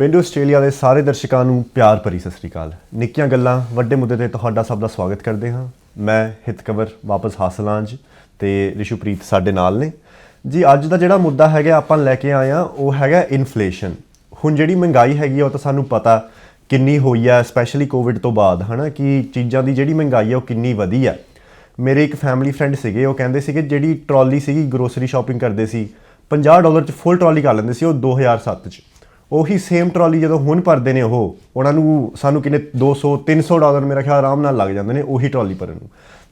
ਪਿੰਡ ਆਸਟ੍ਰੇਲੀਆ ਦੇ ਸਾਰੇ ਦਰਸ਼ਕਾਂ ਨੂੰ ਪਿਆਰ ਭਰੀ ਸਤਿ ਸ੍ਰੀ ਅਕਾਲ। ਨਿੱਕੀਆਂ ਗੱਲਾਂ, ਵੱਡੇ ਮੁੱਦੇ ਤੇ ਤੁਹਾਡਾ ਸਭ ਦਾ ਸਵਾਗਤ ਕਰਦੇ ਹਾਂ। ਮੈਂ ਹਿਤਕਵਰ ਵਾਪਸ ਹਾਸਲਾਂਜ ਤੇ ਰਿਸ਼ੂਪ੍ਰੀਤ ਸਾਡੇ ਨਾਲ ਨੇ। ਜੀ, ਅੱਜ ਦਾ ਜਿਹੜਾ ਮੁੱਦਾ ਹੈਗਾ ਆਪਾਂ ਲੈ ਕੇ ਆਏ ਆ ਉਹ ਹੈਗਾ ਇਨਫਲੇਸ਼ਨ। ਹੁਣ ਜਿਹੜੀ ਮਹਿੰਗਾਈ ਹੈਗੀ ਉਹ ਤਾਂ ਸਾਨੂੰ ਪਤਾ ਕਿੰਨੀ ਹੋਈ ਆ ਸਪੈਸ਼ਲੀ ਕੋਵਿਡ ਤੋਂ ਬਾਅਦ, ਹਨਾ, ਕਿ ਚੀਜ਼ਾਂ ਦੀ ਜਿਹੜੀ ਮਹਿੰਗਾਈ ਆ, ਉਹ ਕਿੰਨੀ ਵਧੀ ਆ। ਮੇਰੇ ਇੱਕ ਫੈਮਿਲੀ ਫਰੈਂਡ ਸੀਗੇ, ਉਹ ਕਹਿੰਦੇ ਸੀਗੇ, ਜਿਹੜੀ ਟਰਾਲੀ ਸੀਗੀ ਗਰੋਸਰੀ ਸ਼ਾਪਿੰਗ ਕਰਦੇ ਸੀ 50 ਡਾਲਰ ਚ ਫੁੱਲ ਟਰਾਲੀ ਕਰ ਲੈਂਦੇ ਸੀ, ਉਹ 2007 ਚ। ਉਹੀ ਸੇਮ ਟਰਾਲੀ ਜਦੋਂ ਹੁਣ ਭਰਦੇ ਨੇ ਉਹ, ਉਹਨਾਂ ਨੂੰ ਸਾਨੂੰ ਕਿੰਨੇ 200 300 ਡਾਲਰ ਮੇਰਾ ਖਿਆਲ ਆਰਾਮ ਨਾਲ ਲੱਗ ਜਾਂਦੇ ਨੇ ਉਹੀ ਟਰਾਲੀ ਭਰਨ ਨੂੰ।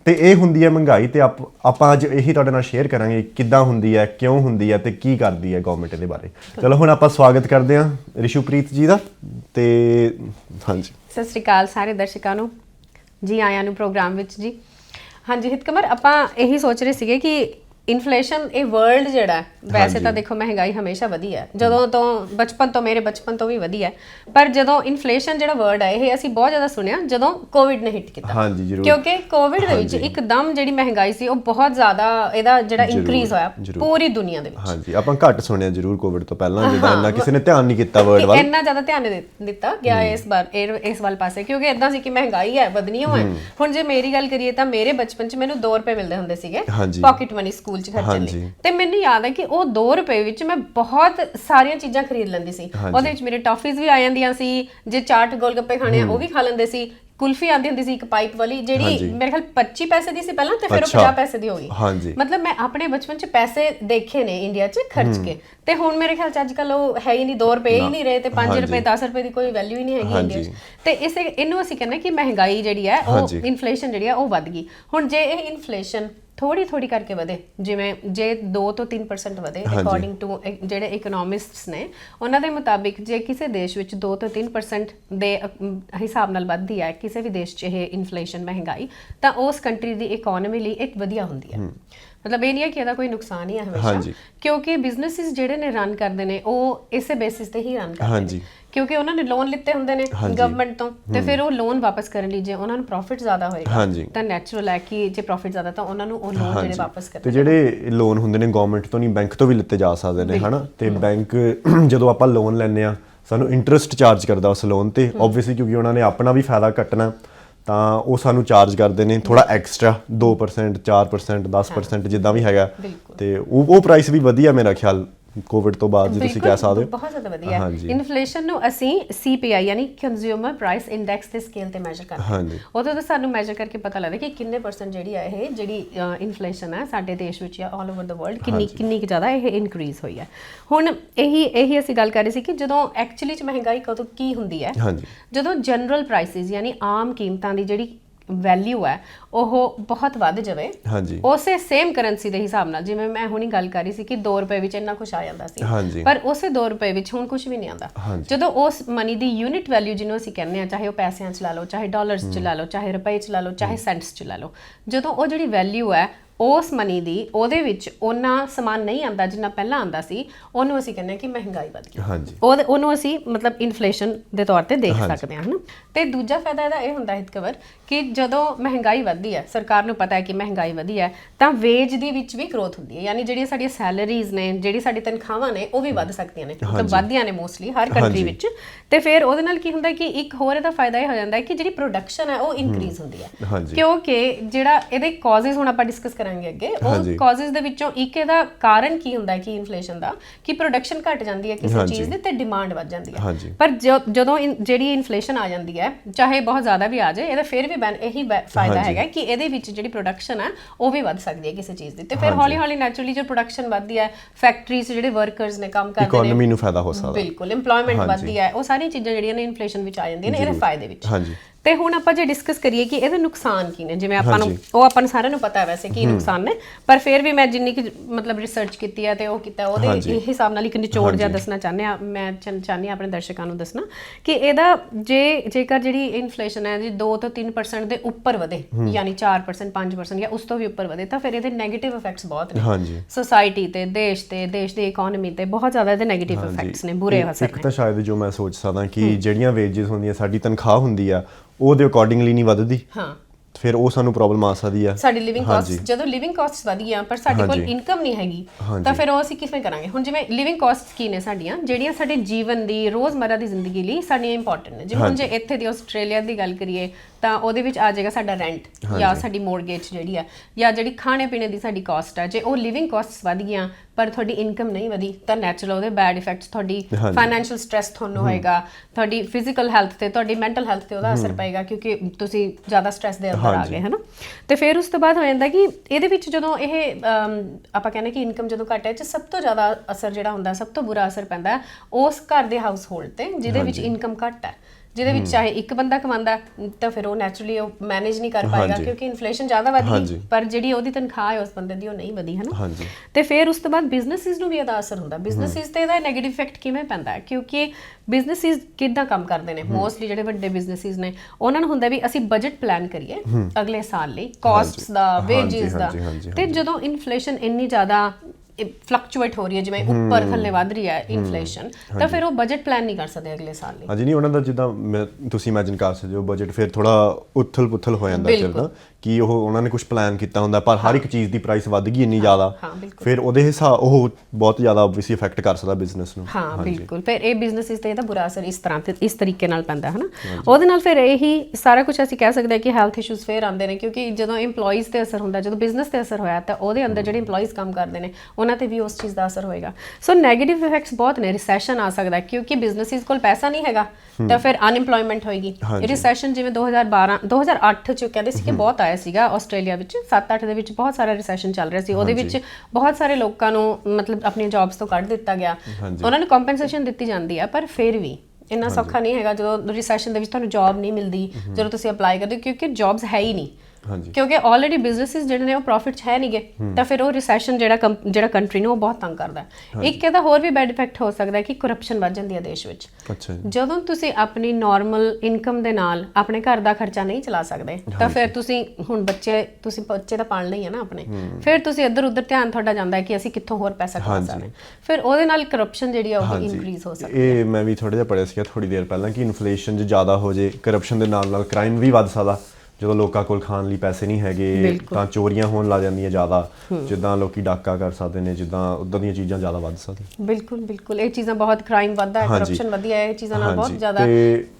ਤੇ ਇਹ ਹੁੰਦੀ ਹੈ ਮਹਿੰਗਾਈ ਤੇ ਆਪਾਂ ਅੱਜ ਇਹੀ ਤੁਹਾਡੇ ਨਾਲ ਸ਼ੇਅਰ ਕਰਾਂਗੇ ਕਿੱਦਾਂ ਹੁੰਦੀ ਹੈ, ਕਿਉਂ ਹੁੰਦੀ ਹੈ ਤੇ ਕੀ ਕਰਦੀ ਹੈ ਗਵਰਨਮੈਂਟ ਇਹਦੇ ਬਾਰੇ। ਚਲੋ ਹੁਣ ਆਪਾਂ ਸਵਾਗਤ ਕਰਦੇ ਹਾਂ ਰਿਸ਼ੂਪ੍ਰੀਤ ਜੀ ਦਾ ਤੇ ਹਾਂਜੀ। ਸਤਿ ਸ੍ਰੀ ਅਕਾਲ ਸਾਰੇ ਦਰਸ਼ਕਾਂ ਨੂੰ। ਜੀ ਆਇਆਂ ਨੂੰ ਪ੍ਰੋਗਰਾਮ ਵਿੱਚ ਜੀ। ਹਾਂਜੀ, ਹਿਤਕਮਰ, ਆਪਾਂ ਇਹੀ ਸੋਚ ਰਹੇ ਸੀਗੇ ਕਿ ਇਨਫਲੇਸ਼ਨ ਇਹ ਵਰਲਡ ਜਿਹੜਾ ਵੈਸੇ। ਤਾਂ ਦੇਖੋ ਮਹਿੰਗਾਈ ਹਮੇਸ਼ਾ ਵਧੀ ਹੈ। ਜਦੋਂ ਤੋਂ ਬਚਪਨ ਤੋਂ ਮੇਰੇ ਬਚਪਨ ਤੋਂ ਵੀ ਵਧੀ ਹੈ। ਪਰ ਜਦੋਂ ਇਨਫਲੇਸ਼ਨ ਜਿਹੜਾ ਵਰਡ ਹੈ ਇਹ ਅਸੀਂ ਬਹੁਤ ਜ਼ਿਆਦਾ ਸੁਣਿਆ ਜਦੋਂ ਕੋਵਿਡ ਨੇ ਹਿੱਟ ਕੀਤਾ। ਹਾਂਜੀ ਜ਼ਰੂਰ। ਕਿਉਂਕਿ ਕੋਵਿਡ ਦੇ ਵਿੱਚ। ਇੱਕਦਮ ਜਿਹੜੀ ਮਹਿੰਗਾਈ ਸੀ ਉਹ ਬਹੁਤ ਜ਼ਿਆਦਾ ਇਹਦਾ ਜਿਹੜਾ ਇਨਕਰੀਜ਼ ਹੋਇਆ। ਪੂਰੀ ਦੁਨੀਆ ਦੇ ਵਿੱਚ। ਹਾਂਜੀ ਆਪਾਂ ਘੱਟ ਸੁਣਿਆ ਜ਼ਰੂਰ ਕੋਵਿਡ ਤੋਂ ਪਹਿਲਾਂ ਜਿੱਦਾਂ ਇੰਨਾ ਕਿਸੇ ਨੇ ਧਿਆਨ ਨਹੀਂ ਕੀਤਾ ਵਰਡ ਵੱਲ। ਇੰਨਾ ਜ਼ਿਆਦਾ ਧਿਆਨ ਨਹੀਂ ਦਿੱਤਾ ਗਿਆ ਇਸ ਵਾਰ ਇਸ ਵੱਲ ਪਾਸੇ। ਕਿਉਂਕਿ ਇਦਾਂ ਸੀ ਕਿ ਮਹਿੰਗਾਈ ਹੈ ਵਧਣੀ ਹੋਏ। ਹੁਣ ਜੇ ਮੇਰੀ ਗੱਲ ਕਰੀਏ ਤਾਂ ਮੇਰੇ ਬਚਪਨ 'ਚ ਮੈਨੂੰ 2 ਰੁਪਏ ਮਿਲਦੇ ਹੁੰਦੇ ਸੀਗੇ। ਪਾਕਟ ਮਨੀ ਸਕੂਲ 'ਚ ਖਰਚਣ। ਲਈ ਤੇ ਮੈਨੂੰ ਯਾਦ ਹੈ ਕਿ ਉਹ 2 ਰੁਪਏ ਵਿੱਚ ਮੈਂ ਬਹੁਤ ਸਾਰੀਆਂ ਚੀਜ਼ਾਂ ਖਰੀਦ ਲੈਂਦੀ ਸੀ। ਉਹਦੇ ਵਿੱਚ ਮੇਰੇ ਟਾਫੀਜ਼ ਵੀ ਆ ਜਾਂਦੀਆਂ ਸੀ ਜੇ ਚਾਟ ਗੋਲਗੱਪੇ ਖਾਣੇ ਆ ਉਹ ਵੀ ਖਾ ਲੈਂਦੇ ਸੀ ਕੁਲਫੀ ਆਂਦੀ ਹੁੰਦੀ ਸੀ ਇੱਕ ਪਾਈਪ ਵਾਲੀ ਜਿਹੜੀ। ਮੇਰੇ ਖਿਆਲ 25 ਪੈਸੇ ਦੀ ਸੀ ਪਹਿਲਾਂ ਤੇ ਫਿਰ ਉਹ ਅੱਛਾ। 50 ਪੈਸੇ ਦੀ ਹੋ ਗਈ ਹਾਂਜੀ। ਮਤਲਬ ਮੈਂ ਆਪਣੇ ਬਚਪਨ ਚ ਪੈਸੇ ਦੇਖੇ ਨੇ ਇੰਡੀਆ ਚ ਖਰਚ ਕੇ ਤੇ ਹੁਣ ਮੇਰੇ ਖਿਆਲ ਚ ਅੱਜ ਕੱਲ ਉਹ ਹੈ ਹੀ ਨਹੀਂ 2 ਰੁਪਏ ਹੀ ਨਹੀਂ ਰਹੇ ਤੇ 5 ਹਾਂਜੀ। ਰੁਪਏ 10 ਰੁਪਏ ਦੀ ਕੋਈ ਵੈਲਿਊ ਹੀ ਨਹੀਂ ਹੈਗੀ ਇੰਡੀਆ ਚ। ਤੇ ਇਸੇ ਇਹਨੂੰ ਅਸੀਂ ਕਹਿੰਦੇ ਕਿ ਮਹਿੰਗਾਈ ਜਿਹੜੀ ਹੈ ਉਹ। ਇਨਫਲੇਸ਼ਨ ਜਿਹੜੀ ਹੈ ਉਹ ਵੱਧ ਗਈ ਹੁਣ ਜੇ ਇਹ ਇਨਫਲੇਸ਼ਨ ਥੋੜੀ ਥੋੜੀ ਕਰਕੇ ਵਧੇ। ਜਿਵੇਂ ਜੇ 2 ਤੋਂ 3% ਵਧੇ। ਅਕੋਰਡਿੰਗ ਟੂ ਜਿਹੜੇ ਇਕਨੋਮਿਸਟਸ ਨੇ ਉਹਨਾਂ ਦੇ ਮੁਤਾਬਿਕ ਜੇ ਕਿਸੇ ਦੇਸ਼ ਵਿੱਚ 2 ਤੋਂ 3% ਦੇ ਹਿਸਾਬ ਨਾਲ ਵੱਧਦੀ ਹੈ ਕਿਸੇ ਵੀ ਦੇਸ਼ 'ਚ ਇਹ ਇਨਫਲੇਸ਼ਨ ਮਹਿੰਗਾਈ ਤਾਂ ਉਸ ਕੰਟਰੀ ਦੀ ਇਕਨੋਮੀ ਲਈ ਇੱਕ ਵਧੀਆ ਹੁੰਦੀ ਹੈ। ਮਤਲਬ ਇਹ ਨਹੀਂ ਹੈ ਕਿ ਇਹਦਾ ਕੋਈ ਨੁਕਸਾਨ ਹੀ ਹੈ ਹਮੇਸ਼ਾ ਹਾਂਜੀ। ਕਿਉਂਕਿ ਬਿਜ਼ਨੈਸਿਸ ਜਿਹੜੇ ਨੇ ਰਨ ਕਰਦੇ ਨੇ ਉਹ ਇਸੇ ਬੇਸਿਸ ਤੇ ਹੀ ਰਨ ਕਰਦੇ ਹਾਂਜੀ। ਨੇ ਕਿਉਂਕਿ ਉਹਨਾਂ ਨੇ ਲੋਨ ਲਿੱਤੇ ਹੁੰਦੇ ਨੇ ਹਾਂਜੀ। ਗਵਰਨਮੈਂਟ ਤੋਂ ਤੇ ਫਿਰ ਉਹ ਲੋਨ ਵਾਪਸ ਕਰਨ ਲਈ ਜੇ ਉਹਨਾਂ ਨੂੰ ਪ੍ਰੋਫਿਟ ਜ਼ਿਆਦਾ ਹੋਏਗਾ ਹਾਂਜੀ। ਤਾਂ ਨੈਚੁਰਲ ਹੈ ਕਿ ਜੇ ਪ੍ਰੋਫਿਟ ਜ਼ਿਆਦਾ ਤਾਂ ਉਹਨਾਂ ਨੂੰ ਉਹ ਲੋਨ ਜਿਹੜੇ। ਵਾਪਸ ਤੇ ਜਿਹੜੇ ਲੋਨ ਹੁੰਦੇ ਨੇ ਗਵਰਨਮੈਂਟ ਤੋਂ ਨਹੀਂ ਬੈਂਕ ਤੋਂ ਵੀ ਲਿੱਤੇ ਜਾ ਸਕਦੇ ਨੇ ਹਨਾ ਤੇ ਬੈਂਕ ਜਦੋਂ ਆਪਾਂ ਲੋਨ ਲੈਂਦੇ ਆ ਸਾਨੂੰ ਇੰਟਰਸਟ ਚਾਰਜ ਕਰਦਾ ਉਸ ਲੋਨ ਤੇ ਆਬਵੀਅਸਲੀ ਕਿਉਂਕਿ ਉਹਨਾਂ ਨੇ ਆਪਣਾ ਵੀ ਫਾਇਦਾ ਕੱਟਣਾ ਤਾਂ ਉਹ ਸਾਨੂੰ ਚਾਰਜ ਕਰਦੇ ਨੇ ਥੋੜਾ ਐਕਸਟਰਾ 2% 4% 10% ਜਿੱਦਾਂ ਵੀ ਹੈਗਾ। ਤੇ ਉਹ ਉਹ ਪ੍ਰਾਈਸ ਵੀ ਵਧੀਆ ਮੇਰਾ ਖਿਆਲ ਕੋਵਿਡ ਤੋਂ ਬਾਅਦ ਜੇ ਤੁਸੀਂ ਕਹਿ ਸਕਦੇ ਹੋ। ਬਹੁਤ ਜ਼ਿਆਦਾ ਵਧੀਆ। ਹਾਂਜੀ। ਇਨਫਲੇਸ਼ਨ ਨੂੰ ਅਸੀਂ CPI ਯਾਨੀ ਕੰਜ਼ਿਊਮਰ ਪ੍ਰਾਈਸ ਇੰਡੈਕਸ ਦੇ ਸਕੇਲ ਤੇ ਮੈਜ਼ਰ ਕਰਦੇ ਹਾਂ। ਉਦੋਂ ਤਾਂ ਸਾਨੂੰ ਮੈਜ਼ਰ ਕਰਕੇ ਪਤਾ ਲੱਗਦਾ ਕਿ ਕਿੰਨੇ ਪਰਸੈਂਟ ਜਿਹੜੀ ਹੈ ਇਹ ਜਿਹੜੀ ਇਨਫਲੇਸ਼ਨ ਹੈ ਸਾਡੇ ਦੇਸ਼ ਵਿੱਚ ਜਾਂ ਆਲ ਓਵਰ ਦਾ ਵਰਲਡ ਕਿੰਨੀ ਕਿੰਨੀ ਜ਼ਿਆਦਾ ਇਹ ਇਨਕਰੀਜ਼ ਹੋਈ ਹੈ ਹੁਣ ਇਹੀ ਇਹੀ ਅਸੀਂ ਗੱਲ ਕਰ ਰਹੇ ਸੀ ਕਿ ਜਦੋਂ ਐਕਚੁਅਲੀ ਚ ਮਹਿੰਗਾਈ ਕਦੋਂ ਕੀ ਹੁੰਦੀ ਹੈ ਜਦੋਂ ਜਨਰਲ ਪ੍ਰਾਈਸਿਸ ਯਾਨੀ ਆਮ ਕੀਮਤਾਂ ਦੀ ਜਿਹੜੀ ਵੈਲਿਊ ਹੈ ਉਹ ਬਹੁਤ ਵੱਧ ਜਾਵੇ। ਹਾਂਜੀ। ਉਸੇ ਸੇਮ ਕਰੰਸੀ ਦੇ ਹਿਸਾਬ ਨਾਲ ਜਿਵੇਂ ਮੈਂ ਹੁਣੀ ਗੱਲ ਕਰ ਰਹੀ ਸੀ ਕਿ 2 ਰੁਪਏ ਵਿੱਚ ਇੰਨਾ ਕੁਝ ਆ ਜਾਂਦਾ ਸੀ। ਹਾਂਜੀ। ਪਰ ਉਸੇ 2 ਰੁਪਏ ਵਿੱਚ ਹੁਣ ਕੁਝ ਵੀ ਨਹੀਂ ਆਉਂਦਾ। ਜਦੋਂ ਉਸ ਮਨੀ ਦੀ ਯੂਨਿਟ ਵੈਲਿਊ ਜਿਹਨੂੰ ਅਸੀਂ ਕਹਿੰਦੇ ਆ ਚਾਹੇ ਉਹ ਪੈਸਿਆਂ 'ਚ ਲਾ ਲਓ ਚਾਹੇ ਡਾਲਰਸ 'ਚ ਲਾ ਲਓ ਚਾਹੇ ਰੁਪਏ 'ਚ ਲਾ ਲਓ ਚਾਹੇ ਸੈਂਟਸ 'ਚ ਲਾ ਲਓ ਜਦੋਂ ਉਹ ਜਿਹੜੀ ਵੈਲਿਊ ਹੈ ਉਸ ਮਨੀ ਦੀ ਉਹਦੇ ਵਿੱਚ ਉਹਨਾਂ ਸਮਾਨ ਨਹੀਂ ਆਂਦਾ ਜਿੰਨਾ ਪਹਿਲਾਂ ਆਂਦਾ ਸੀ ਉਹਨੂੰ ਅਸੀਂ ਕਹਿੰਦੇ ਆ ਕਿ ਮਹਿੰਗਾਈ ਵੱਧ ਗਈ। ਹਾਂਜੀ। ਉਹਦੇ ਉਹਨੂੰ ਅਸੀਂ ਮਤਲਬ ਇਨਫਲੇਸ਼ਨ ਦੇ ਤੌਰ ਤੇ ਦੇਖ ਸਕਦੇ ਹਾਂ ਹਨਾ? ਤੇ ਦੂਜਾ ਫਾਇਦਾ ਇਹਦਾ ਇਹ ਹੁੰਦਾ ਹੈ ਕਵਰ ਕਿ ਜਦੋਂ ਮਹਿੰਗਾਈ ਵੱਧਦੀ ਹੈ ਸਰਕਾਰ ਨੂੰ ਪਤਾ ਹੈ ਕਿ ਮਹਿੰਗਾਈ ਵਧੀ ਹੈ ਤਾਂ ਵੇਜ ਦੇ ਵਿੱਚ ਵੀ ਗਰੋਥ ਹੁੰਦੀ ਹੈ। ਯਾਨੀ ਜਿਹੜੀਆਂ ਸਾਡੀਆਂ ਸੈਲਰੀਜ਼ ਨੇ ਜਿਹੜੀ ਸਾਡੀ ਤਨਖਾਹਾਂ ਨੇ ਉਹ ਵੀ ਵੱਧ ਸਕਦੀਆਂ ਨੇ। ਮਤਲਬ ਵੱਧਦੀਆਂ ਨੇ ਮੋਸਟਲੀ ਹਰ ਕੰਟਰੀ। ਵਿੱਚ। ਤੇ ਫਿਰ ਉਹਦੇ ਨਾਲ ਕੀ ਹੁੰਦਾ ਕਿ ਇੱਕ ਹੋਰ ਇਹਦਾ ਫਾਇਦਾ ਇਹ ਹੋ ਜਾਂਦਾ ਹੈ ਕਿ ਜਿਹੜੀ ਪ੍ਰੋਡਕਸ਼ਨ ਹੈ ਉਹ ਇਨਕਰੀਜ਼ ਹੁੰਦੀ ਹੈ। ਕਿਉਂਕਿ ਜਿਹੜਾ ਇਹਦੇ ਕਾਜ਼ਸ ਹੁਣ ਆਪਾਂ ਡਿਸਕਸ ਕਰਾਂਗੇ ਅੱਗੇ ਉਹ। ਕਾਜ਼ਸ ਦੇ ਵਿੱਚੋਂ ਇੱਕ ਇਹਦਾ ਕਾਰਨ ਕੀ ਹੁੰਦਾ ਹੈ ਕਿ ਇਨਫਲੇਸ਼ਨ ਦਾ ਕਿ ਪ੍ਰੋਡਕਸ਼ਨ ਘਟ ਜਾਂਦੀ ਹੈ ਕਿਸੇ। ਚੀਜ਼ ਦੀ ਤੇ ਡਿਮਾਂਡ ਵੱਧ ਜਾਂਦੀ ਹੈ। ਪਰ ਜਦੋਂ ਜਿਹੜੀ ਇਨਫਲੇਸ਼ਨ ਆ ਜਾਂਦੀ ਹੈ ਚਾਹੇ ਬਹੁਤ ਜ਼ਿਆਦਾ ਵੀ ਆ ਜਾਏ ਇਹਦਾ ਫਿਰ ਵੀ ਇਹੀ ਫਾਇਦਾ। ਹੈਗਾ ਕਿ ਇਹਦੇ ਵਿੱਚ ਜਿਹੜੀ ਪ੍ਰੋਡਕਸ਼ਨ ਹੈ ਉਹ ਵੀ ਵੱਧ ਸਕਦੀ ਹੈ ਕਿਸੇ ਚੀਜ਼ ਦੀ ਤੇ ਫਿਰ ਹੌਲੀ ਹੌਲੀ ਨੈਚੁਰਲੀ ਜੋ ਪ੍ਰੋਡਕਸ਼ਨ ਵੱਧਦੀ ਹੈ ਫੈਕਟਰੀਜ਼ ਜਿਹੜੇ ਵਰਕਰਸ ਨੇ ਕੰਮ ਕਰਦੇ ਨੇ ਇਕਨੋਮੀ ਨੂੰ ਫਾਇਦਾ ਹੋ ਸਕਦਾ ਬਿਲਕੁਲ EMPLOYMENT। ਵੱਧਦੀ ਹੈ ਉਹ ਸਾਰੀਆਂ ਚੀਜ਼ਾਂ ਜਿਹੜੀਆਂ ਨੇ ਇਨਫਲੇਸ਼ਨ ਵਿੱਚ ਆ ਜਾਂਦੀਆਂ ਨੇ ਇਹਦੇ ਫਾਇਦੇ ਵਿੱਚ ਹਾਂਜੀ ਤੇ ਹੁਣ ਆਪਾਂ ਜੇ ਡਿਸਕਸ ਕਰੀਏ ਕਿ ਇਹਦੇ ਨੁਕਸਾਨ ਕੀ ਨੇ ਜਿਵੇਂ ਆਪਾਂ ਨੂੰ। ਉਹ ਆਪਾਂ ਨੂੰ ਸਾਰਿਆਂ ਨੂੰ ਪਤਾ ਹੈ ਵੈਸੇ ਕੀ ਨੁਕਸਾਨ ਨੇ ਪਰ ਫਿਰ ਵੀ ਮੈਂ ਜਿੰਨੀ ਕਿ ਮਤਲਬ ਰਿਸਰਚ ਕੀਤੀ ਹੈ ਤੇ ਉਹ ਕੀਤਾ ਉਹਦੇ। ਇਹ ਹਿਸਾਬ ਨਾਲ ਇੱਕ ਨਿਚੋੜ ਜਿਹਾ। ਦੱਸਣਾ ਚਾਹੁੰਦੇ ਆ ਮੈਂ ਚਾਹੁੰ- ਚਾਹੁੰਦੀ ਹਾਂ ਆਪਣੇ ਦਰਸ਼ਕਾਂ ਨੂੰ ਦੱਸਣਾ ਕਿ ਇਹਦਾ ਜੇ ਜੇਕਰ ਜਿਹੜੀ ਇਨਫਲੇਸ਼ਨ ਹੈ ਜੀ 2 ਤੋਂ 3% ਦੇ ਉੱਪਰ ਵਧੇ ਯਾਨੀ 4% 5% ਜਾਂ ਉਸ ਤੋਂ ਵੀ ਉੱਪਰ ਵਧੇ ਤਾਂ ਫਿਰ ਇਹਦੇ 네ਗੇਟਿਵ ਇਫੈਕਟਸ ਬਹੁਤ ਨੇ। ਹਾਂਜੀ। ਸੋਸਾਇਟੀ ਤੇ ਦੇਸ਼ ਤੇ ਦੇਸ਼ ਦੀ ਇਕਨੋਮੀ ਤੇ ਬਹੁਤ ਜ਼ਿਆਦਾ ਇਹਦੇ 네ਗੇਟਿਵ ਇਫੈਕਟਸ ਨੇ ਬੁਰੇ ਇੱਕ- ਅਸਰ ਇੱਕ ਨੇ। ਤਾਂ ਸ਼ਾਇਦ ਜੋ ਮੈਂ ਸੋਚ ਸਕਦਾ ਕਿ ਜਿਹੜੀਆਂ ਵੇਜਸ ਹੁੰਦੀਆਂ ਸਾਡੀ ਤਨਖਾਹ ਹੁੰਦੀ ਆ ਉਹਦੇ ਅਕੋਰਡਿੰਗਲੀ ਨਹੀਂ ਵੱਧਦੀ। ਹਾਂ। ਫਿਰ ਉਹ ਸਾਨੂੰ ਪ੍ਰੋਬਲਮ ਆ ਸਕਦੀ ਆ। ਸਾਡੀ ਲਿਵਿੰਗ। ਕਾਸਟ ਜਦੋਂ ਲਿਵਿੰਗ ਕਾਸਟਸ ਵਧ ਗਈਆਂ ਪਰ ਸਾਡੇ ਕੋਲ। ਇਨਕਮ ਨਹੀਂ ਹੈਗੀ। ਤਾਂ ਫਿਰ ਉਹ ਅਸੀਂ ਕਿਵੇਂ ਕਰਾਂਗੇ? ਹੁਣ ਜਿਵੇਂ ਲਿਵਿੰਗ ਕਾਸਟਸ ਕੀ ਨੇ ਸਾਡੀਆਂ? ਜਿਹੜੀਆਂ ਸਾਡੇ ਜੀਵਨ ਦੀ ਰੋਜ਼ਮਰਰਾ ਦੀ ਜ਼ਿੰਦਗੀ ਲਈ ਸਾਡੀਆਂ ਇੰਪੋਰਟੈਂਟ ਨੇ। ਜਿਵੇਂ ਹੁਣ ਜੇ ਇੱਥੇ ਦੀ ਆਸਟ੍ਰੇਲੀਆ ਦੀ ਗੱਲ ਕਰੀਏ ਤਾਂ ਉਹਦੇ ਵਿੱਚ ਆ ਜਾਏਗਾ ਸਾਡਾ ਰੈਂਟ ਜਾਂ ਸਾਡੀ ਮੋਰਗੇਜ ਜਿਹੜੀ ਆ ਜਾਂ ਜਿਹੜੀ ਖਾਣੇ ਪੀਣੇ ਦੀ ਸਾਡੀ ਕਾਸਟ ਆ। ਜੇ ਉਹ ਲਿਵਿੰਗ ਕਾਸਟਸ ਵਧ ਗਈਆਂ ਪਰ ਤੁਹਾਡੀ ਇਨਕਮ ਨਹੀਂ ਵਧੀ ਤਾਂ ਨੈਚੁਰਲ ਉਹਦੇ ਬੈਡ ਇਫੈਕਟਸ ਤੁਹਾਡੀ। ਫਾਈਨੈਂਸ਼ੀਅਲ ਸਟ੍ਰੈਸ ਤੁਹਾਨੂੰ ਹੋਏਗਾ ਤੁਹਾਡੀ ਫਿਜ਼ੀਕਲ ਹੈਲਥ ਤੇ ਤੁਹਾਡੀ ਮੈਂਟਲ ਹੈਲਥ ਤੇ ਉਹਦਾ ਅਸਰ ਪਏਗਾ ਕਿਉਂਕਿ ਤੁਸੀਂ ਜ਼ਿਆਦਾ ਸਟ੍ਰੈਸ ਦੇ ਅੰਦਰ ਆ। ਗਏ ਹਨਾ? ਤੇ ਫਿਰ ਉਸ ਤੋਂ ਬਾਅਦ ਹੋ ਜਾਂਦਾ ਕਿ ਇਹਦੇ ਵਿੱਚ ਜਦੋਂ ਇਹ ਆਪਾਂ ਕਹਿੰਦੇ ਕਿ ਇਨਕਮ ਜਦੋਂ ਘੱਟ ਹੈ ਚ ਸਭ ਤੋਂ ਜ਼ਿਆਦਾ ਅਸਰ ਜਿਹੜਾ ਹੁੰਦਾ ਸਭ ਤੋਂ ਬੁਰਾ ਅਸਰ ਪੈਂਦਾ ਉਸ ਘਰ ਦੇ ਹਾਊਸ ਹੋਲਡ ਤੇ ਜਿਹਦੇ ਵਿੱਚ ਇਨਕਮ ਘੱਟ ਹੈ। ਜਿਹਦੇ ਵਿੱਚ ਚਾਹੇ ਇੱਕ ਬੰਦਾ ਕਮਾਉਂਦਾ ਤਾਂ ਫਿਰ ਉਹ ਨੈਚੁਰਲੀ ਉਹ ਮੈਨੇਜ ਨਹੀਂ ਕਰ ਪਾਏਗਾ। ਕਿਉਂਕਿ ਇਨਫਲੇਸ਼ਨ ਜ਼ਿਆਦਾ ਵਧ ਗਈ। ਪਰ ਜਿਹੜੀ ਉਹਦੀ ਤਨਖਾਹ ਹੈ ਉਸ ਬੰਦੇ ਦੀ ਉਹ ਨਹੀਂ ਵਧੀ ਹੈ ਨਾ ਹਾਂਜੀ। ਤੇ ਫਿਰ ਉਸ ਤੋਂ ਬਾਅਦ ਬਿਜ਼ਨੈਸਿਸ ਨੂੰ ਵੀ ਇਹਦਾ ਅਸਰ ਹੁੰਦਾ। ਬਿਜ਼ਨੈਸਿਸ ਤੇ ਇਹਦਾ ਨੈਗੇਟਿਵ ਇਫੈਕਟ ਕਿਵੇਂ ਪੈਂਦਾ? ਹੈ ਕਿਉਂਕਿ ਬਿਜ਼ਨੈਸਿਸ ਕਿੱਦਾਂ ਕੰਮ ਕਰਦੇ ਨੇ? ਮੋਸਟਲੀ ਜਿਹੜੇ ਵੱਡੇ ਬਿਜ਼ਨੈਸਿਸ ਨੇ ਉਹਨਾਂ ਨੂੰ ਹੁੰਦਾ ਵੀ ਅਸੀਂ ਬਜਟ ਪਲਾਨ ਕਰੀਏ ਅਗਲੇ ਸਾਲ ਲਈ ਕਾਸਟਸ ਦਾ ਵੇਜਸ ਦਾ। ਤੇ ਜਦੋਂ ਇਨਫਲੇਸ਼ਨ ਇੰਨੀ ਜ਼ਿਆਦਾ ਫਲਕਚੁਏਟ ਹੋ ਰਹੀ ਹੈ ਜਿਵੇਂ ਉੱਪਰ ਥੱਲੇ ਵੱਧ ਰਹੀ ਹੈ ਇਨਫਲੇਸ਼ਨ ਤਾਂ ਫਿਰ ਉਹ ਬਜਟ ਪਲਾਨ ਨਹੀਂ ਕਰ ਸਕਦੇ ਅਗਲੇ ਸਾਲ ਲਈ। ਹਾਂਜੀ ਨਹੀਂ ਉਹਨਾਂ ਦਾ ਜਿੱਦਾਂ ਤੁਸੀਂ ਇਮੇਜਿਨ ਕਰ ਸਕਦੇ ਹੋ ਬਜਟ ਫਿਰ ਥੋੜਾ ਉਥਲ ਪੁਥਲ ਹੋ ਜਾਂਦਾ। ਚੱਲਦਾ ਕਿ ਉਹ ਉਹਨਾਂ ਨੇ ਕੁਝ ਪਲਾਨ ਕੀਤਾ ਹੁੰਦਾ ਪਰ ਹਰ ਇੱਕ ਚੀਜ਼ ਦੀ ਪ੍ਰਾਈਸ ਵੱਧ ਗਈ ਇੰਨੀ ਜ਼ਿਆਦਾ। ਫਿਰ ਉਹਦੇ ਹਿਸਾਬ ਉਹ ਬਹੁਤ ਜ਼ਿਆਦਾ ਆਬਵੀਅਸਲੀ ਇਫੈਕਟ ਕਰ ਸਕਦਾ ਬਿਜ਼ਨਸ ਨੂੰ। ਹਾਂ ਬਿਲਕੁਲ। ਫਿਰ ਇਹ ਬਿਜ਼ਨੈਸਿਸ ਤੇ ਇਹਦਾ ਬੁਰਾ ਅਸਰ ਇਸ ਤਰ੍ਹਾਂ ਤੇ ਇਸ ਤਰੀਕੇ ਨਾਲ ਪੈਂਦਾ ਹੈ ਨਾ ਉਹਦੇ ਨਾਲ ਫਿਰ ਇਹੀ ਸਾਰਾ ਕੁਝ ਅਸੀਂ ਕਹਿ ਸਕਦੇ ਹਾਂ ਕਿ ਹੈਲਥ ਇਸ਼ੂਜ਼ ਫੇਰ ਆਉਂਦੇ ਨੇ ਕਿਉਂਕਿ ਜਦੋਂ EMPLOYEES ਤੇ ਅਸਰ ਹੁੰਦਾ ਜਦੋਂ ਬਿਜ਼ਨਸ ਤੇ ਅਸਰ ਹੋਇਆ ਤਾਂ ਉਹਦੇ ਅੰਦਰ ਜਿਹੜੇ EMPLOYEES ਕੰਮ ਕਰਦੇ ਨੇ ਉਹਨਾਂ ਤੇ ਵੀ ਉਸ ਚੀਜ਼ ਦਾ ਅਸਰ ਹੋਏਗਾ। ਸੋ 네ਗੇਟਿਵ ਇਫੈਕਟਸ ਬਹੁਤ ਨੇ ਰਿਸੈਸ਼ਨ ਆ ਸਕਦਾ ਕਿਉਂਕਿ ਬਿਜ਼ਨੈਸਿਸ ਕੋਲ ਪੈਸਾ ਨਹੀਂ ਹੈਗਾ ਤਾਂ ਫਿਰ ਅਨਇੰਪਲੋਇਮੈਂਟ ਹੋਏਗੀ। ਰਿਸੈਸ਼ਨ ਜਿਵੇਂ 2012 2008 ਚ ਕਹਿੰਦੇ ਸੀ ਕਿ ਬਹੁਤ ਆਇਆ ਸੀਗਾ ਆਸਟ੍ਰੇਲੀਆ ਵਿੱਚ। 7-8 ਦੇ ਵਿੱਚ ਬਹੁਤ ਸਾਰਾ ਰਿਸੈਸ਼ਨ ਚੱਲ ਰਿਹਾ ਸੀ। ਉਹਦੇ ਵਿੱਚ ਬਹੁਤ ਸਾਰੇ ਲੋਕਾਂ ਨੂੰ ਮਤਲਬ ਆਪਣੀਆਂ ਜੌਬਸ ਤੋਂ ਕੱਢ ਦਿੱਤਾ ਗਿਆ। ਉਹਨਾਂ ਨੂੰ ਕੰਪਨਸੇਸ਼ਨ ਦਿੱਤੀ ਜਾਂਦੀ ਹੈ ਪਰ ਫਿਰ ਵੀ ਇੰਨਾ ਸੌਖਾ ਨਹੀਂ ਹੈਗਾ। ਜਦੋਂ ਰਿਸੈਸ਼ਨ ਦੇ ਵਿੱਚ ਤੁਹਾਨੂੰ ਜੌਬ ਨਹੀਂ ਮਿਲਦੀ ਜਦੋਂ ਤੁਸੀਂ ਅਪਲਾਈ ਕਰਦੇ ਹੋ ਕਿਉਂਕਿ ਜੌਬਸ ਹੈ ਹੀ ਨਹੀਂ। ਹਾਂਜੀ। ਕਿਉਂਕਿ ਆਲਰੇਡੀ ਬਿਜ਼ਨੈਸਿਸ ਜਿਹੜੇ ਨੇ ਉਹ ਪ੍ਰੋਫਿਟ 'ਚ ਹੈ ਨਹੀਂਗੇ ਤਾਂ ਫਿਰ ਉਹ ਰਿਸੈਸ਼ਨ ਜਿਹੜਾ ਜਿਹੜਾ ਕੰਟਰੀ ਨੂੰ ਉਹ ਬਹੁਤ ਤੰਗ ਕਰਦਾ ਇੱਕ ਇਹਦਾ ਹੋਰ ਵੀ ਬੈਡ ਇਫੈਕਟ ਹੋ ਸਕਦਾ ਹੈ ਕਿ ਕਰਪਸ਼ਨ ਵੱਧ ਜਾਂਦੀ ਹੈ ਦੇਸ਼ ਵਿੱਚ। ਅੱਛਾ ਜੀ। ਜਦੋਂ ਤੁਸੀਂ ਆਪਣੀ ਨਾਰਮਲ ਇਨਕਮ ਦੇ ਨਾਲ ਆਪਣੇ ਘਰ ਦਾ ਖਰਚਾ ਨਹੀਂ ਚਲਾ ਸਕਦੇ ਤਾਂ ਫਿਰ ਤੁਸੀਂ ਹੁਣ ਬੱਚੇ ਤੁਸੀਂ ਬੱਚੇ ਤਾਂ ਪਾਲਣੇ ਹੀ ਆ ਨਾ ਆਪਣੇ। ਫਿਰ ਤੁਸੀਂ ਇੱਧਰ ਉੱਧਰ ਧਿਆਨ ਤੁਹਾਡਾ ਜਾਂਦਾ ਹੈ ਕਿ ਅਸੀਂ ਕਿੱਥੋਂ ਹੋਰ ਪੈਸਾ ਕਮਾ। ਸਕਦੇ। ਫਿਰ ਉਹਦੇ ਨਾਲ ਕਰਪਸ਼ਨ ਜਿਹੜੀ ਆ ਉਹ ਇਨਕਰੀਜ਼ ਹੋ ਸਕਦੀ ਹੈ। ਇਹ ਮੈਂ ਵੀ ਥੋੜਾ ਜਿਹਾ ਪੜਿਆ ਸੀਗਾ ਥੋੜੀ ਦੇਰ ਪਹਿਲਾਂ ਕਿ ਇਨਫਲੇਸ਼ਨ ਜੇ ਜ਼ਿਆਦਾ ਹੋ ਜੇ ਕਰਪਸ਼ਨ ਦੇ ਨਾਲ ਨਾਲ ਕ੍ਰਾਈਮ ਵੀ ਵੱਧ ਸਕਦਾ। ਜਦੋਂ ਲੋਕਾਂ ਕੋਲ ਖਾਣ ਲਈ ਪੈਸੇ ਨਹੀਂ ਹੈਗੇ। ਤਾਂ ਚੋਰੀਆਂ ਹੋਣ ਲੱਗ ਜਾਂਦੀਆਂ ਜ਼ਿਆਦਾ। ਜਿੱਦਾਂ ਲੋਕੀ ਡਾਕਾ ਕਰ ਸਕਦੇ ਨੇ ਜਿੱਦਾਂ ਉਦਾਂ ਦੀਆਂ ਚੀਜ਼ਾਂ ਜ਼ਿਆਦਾ ਵੱਧ ਸਕਦੀਆਂ। ਬਿਲਕੁਲ ਬਿਲਕੁਲ। ਇਹ ਚੀਜ਼ਾਂ ਬਹੁਤ ਕ੍ਰਾਈਮ ਵੱਧਦਾ ਹੈ। ਕਰਪਸ਼ਨ ਵਧਿਆ ਹੈ ਇਹ ਚੀਜ਼ਾਂ ਨਾਲ ਬਹੁਤ ਜ਼ਿਆਦਾ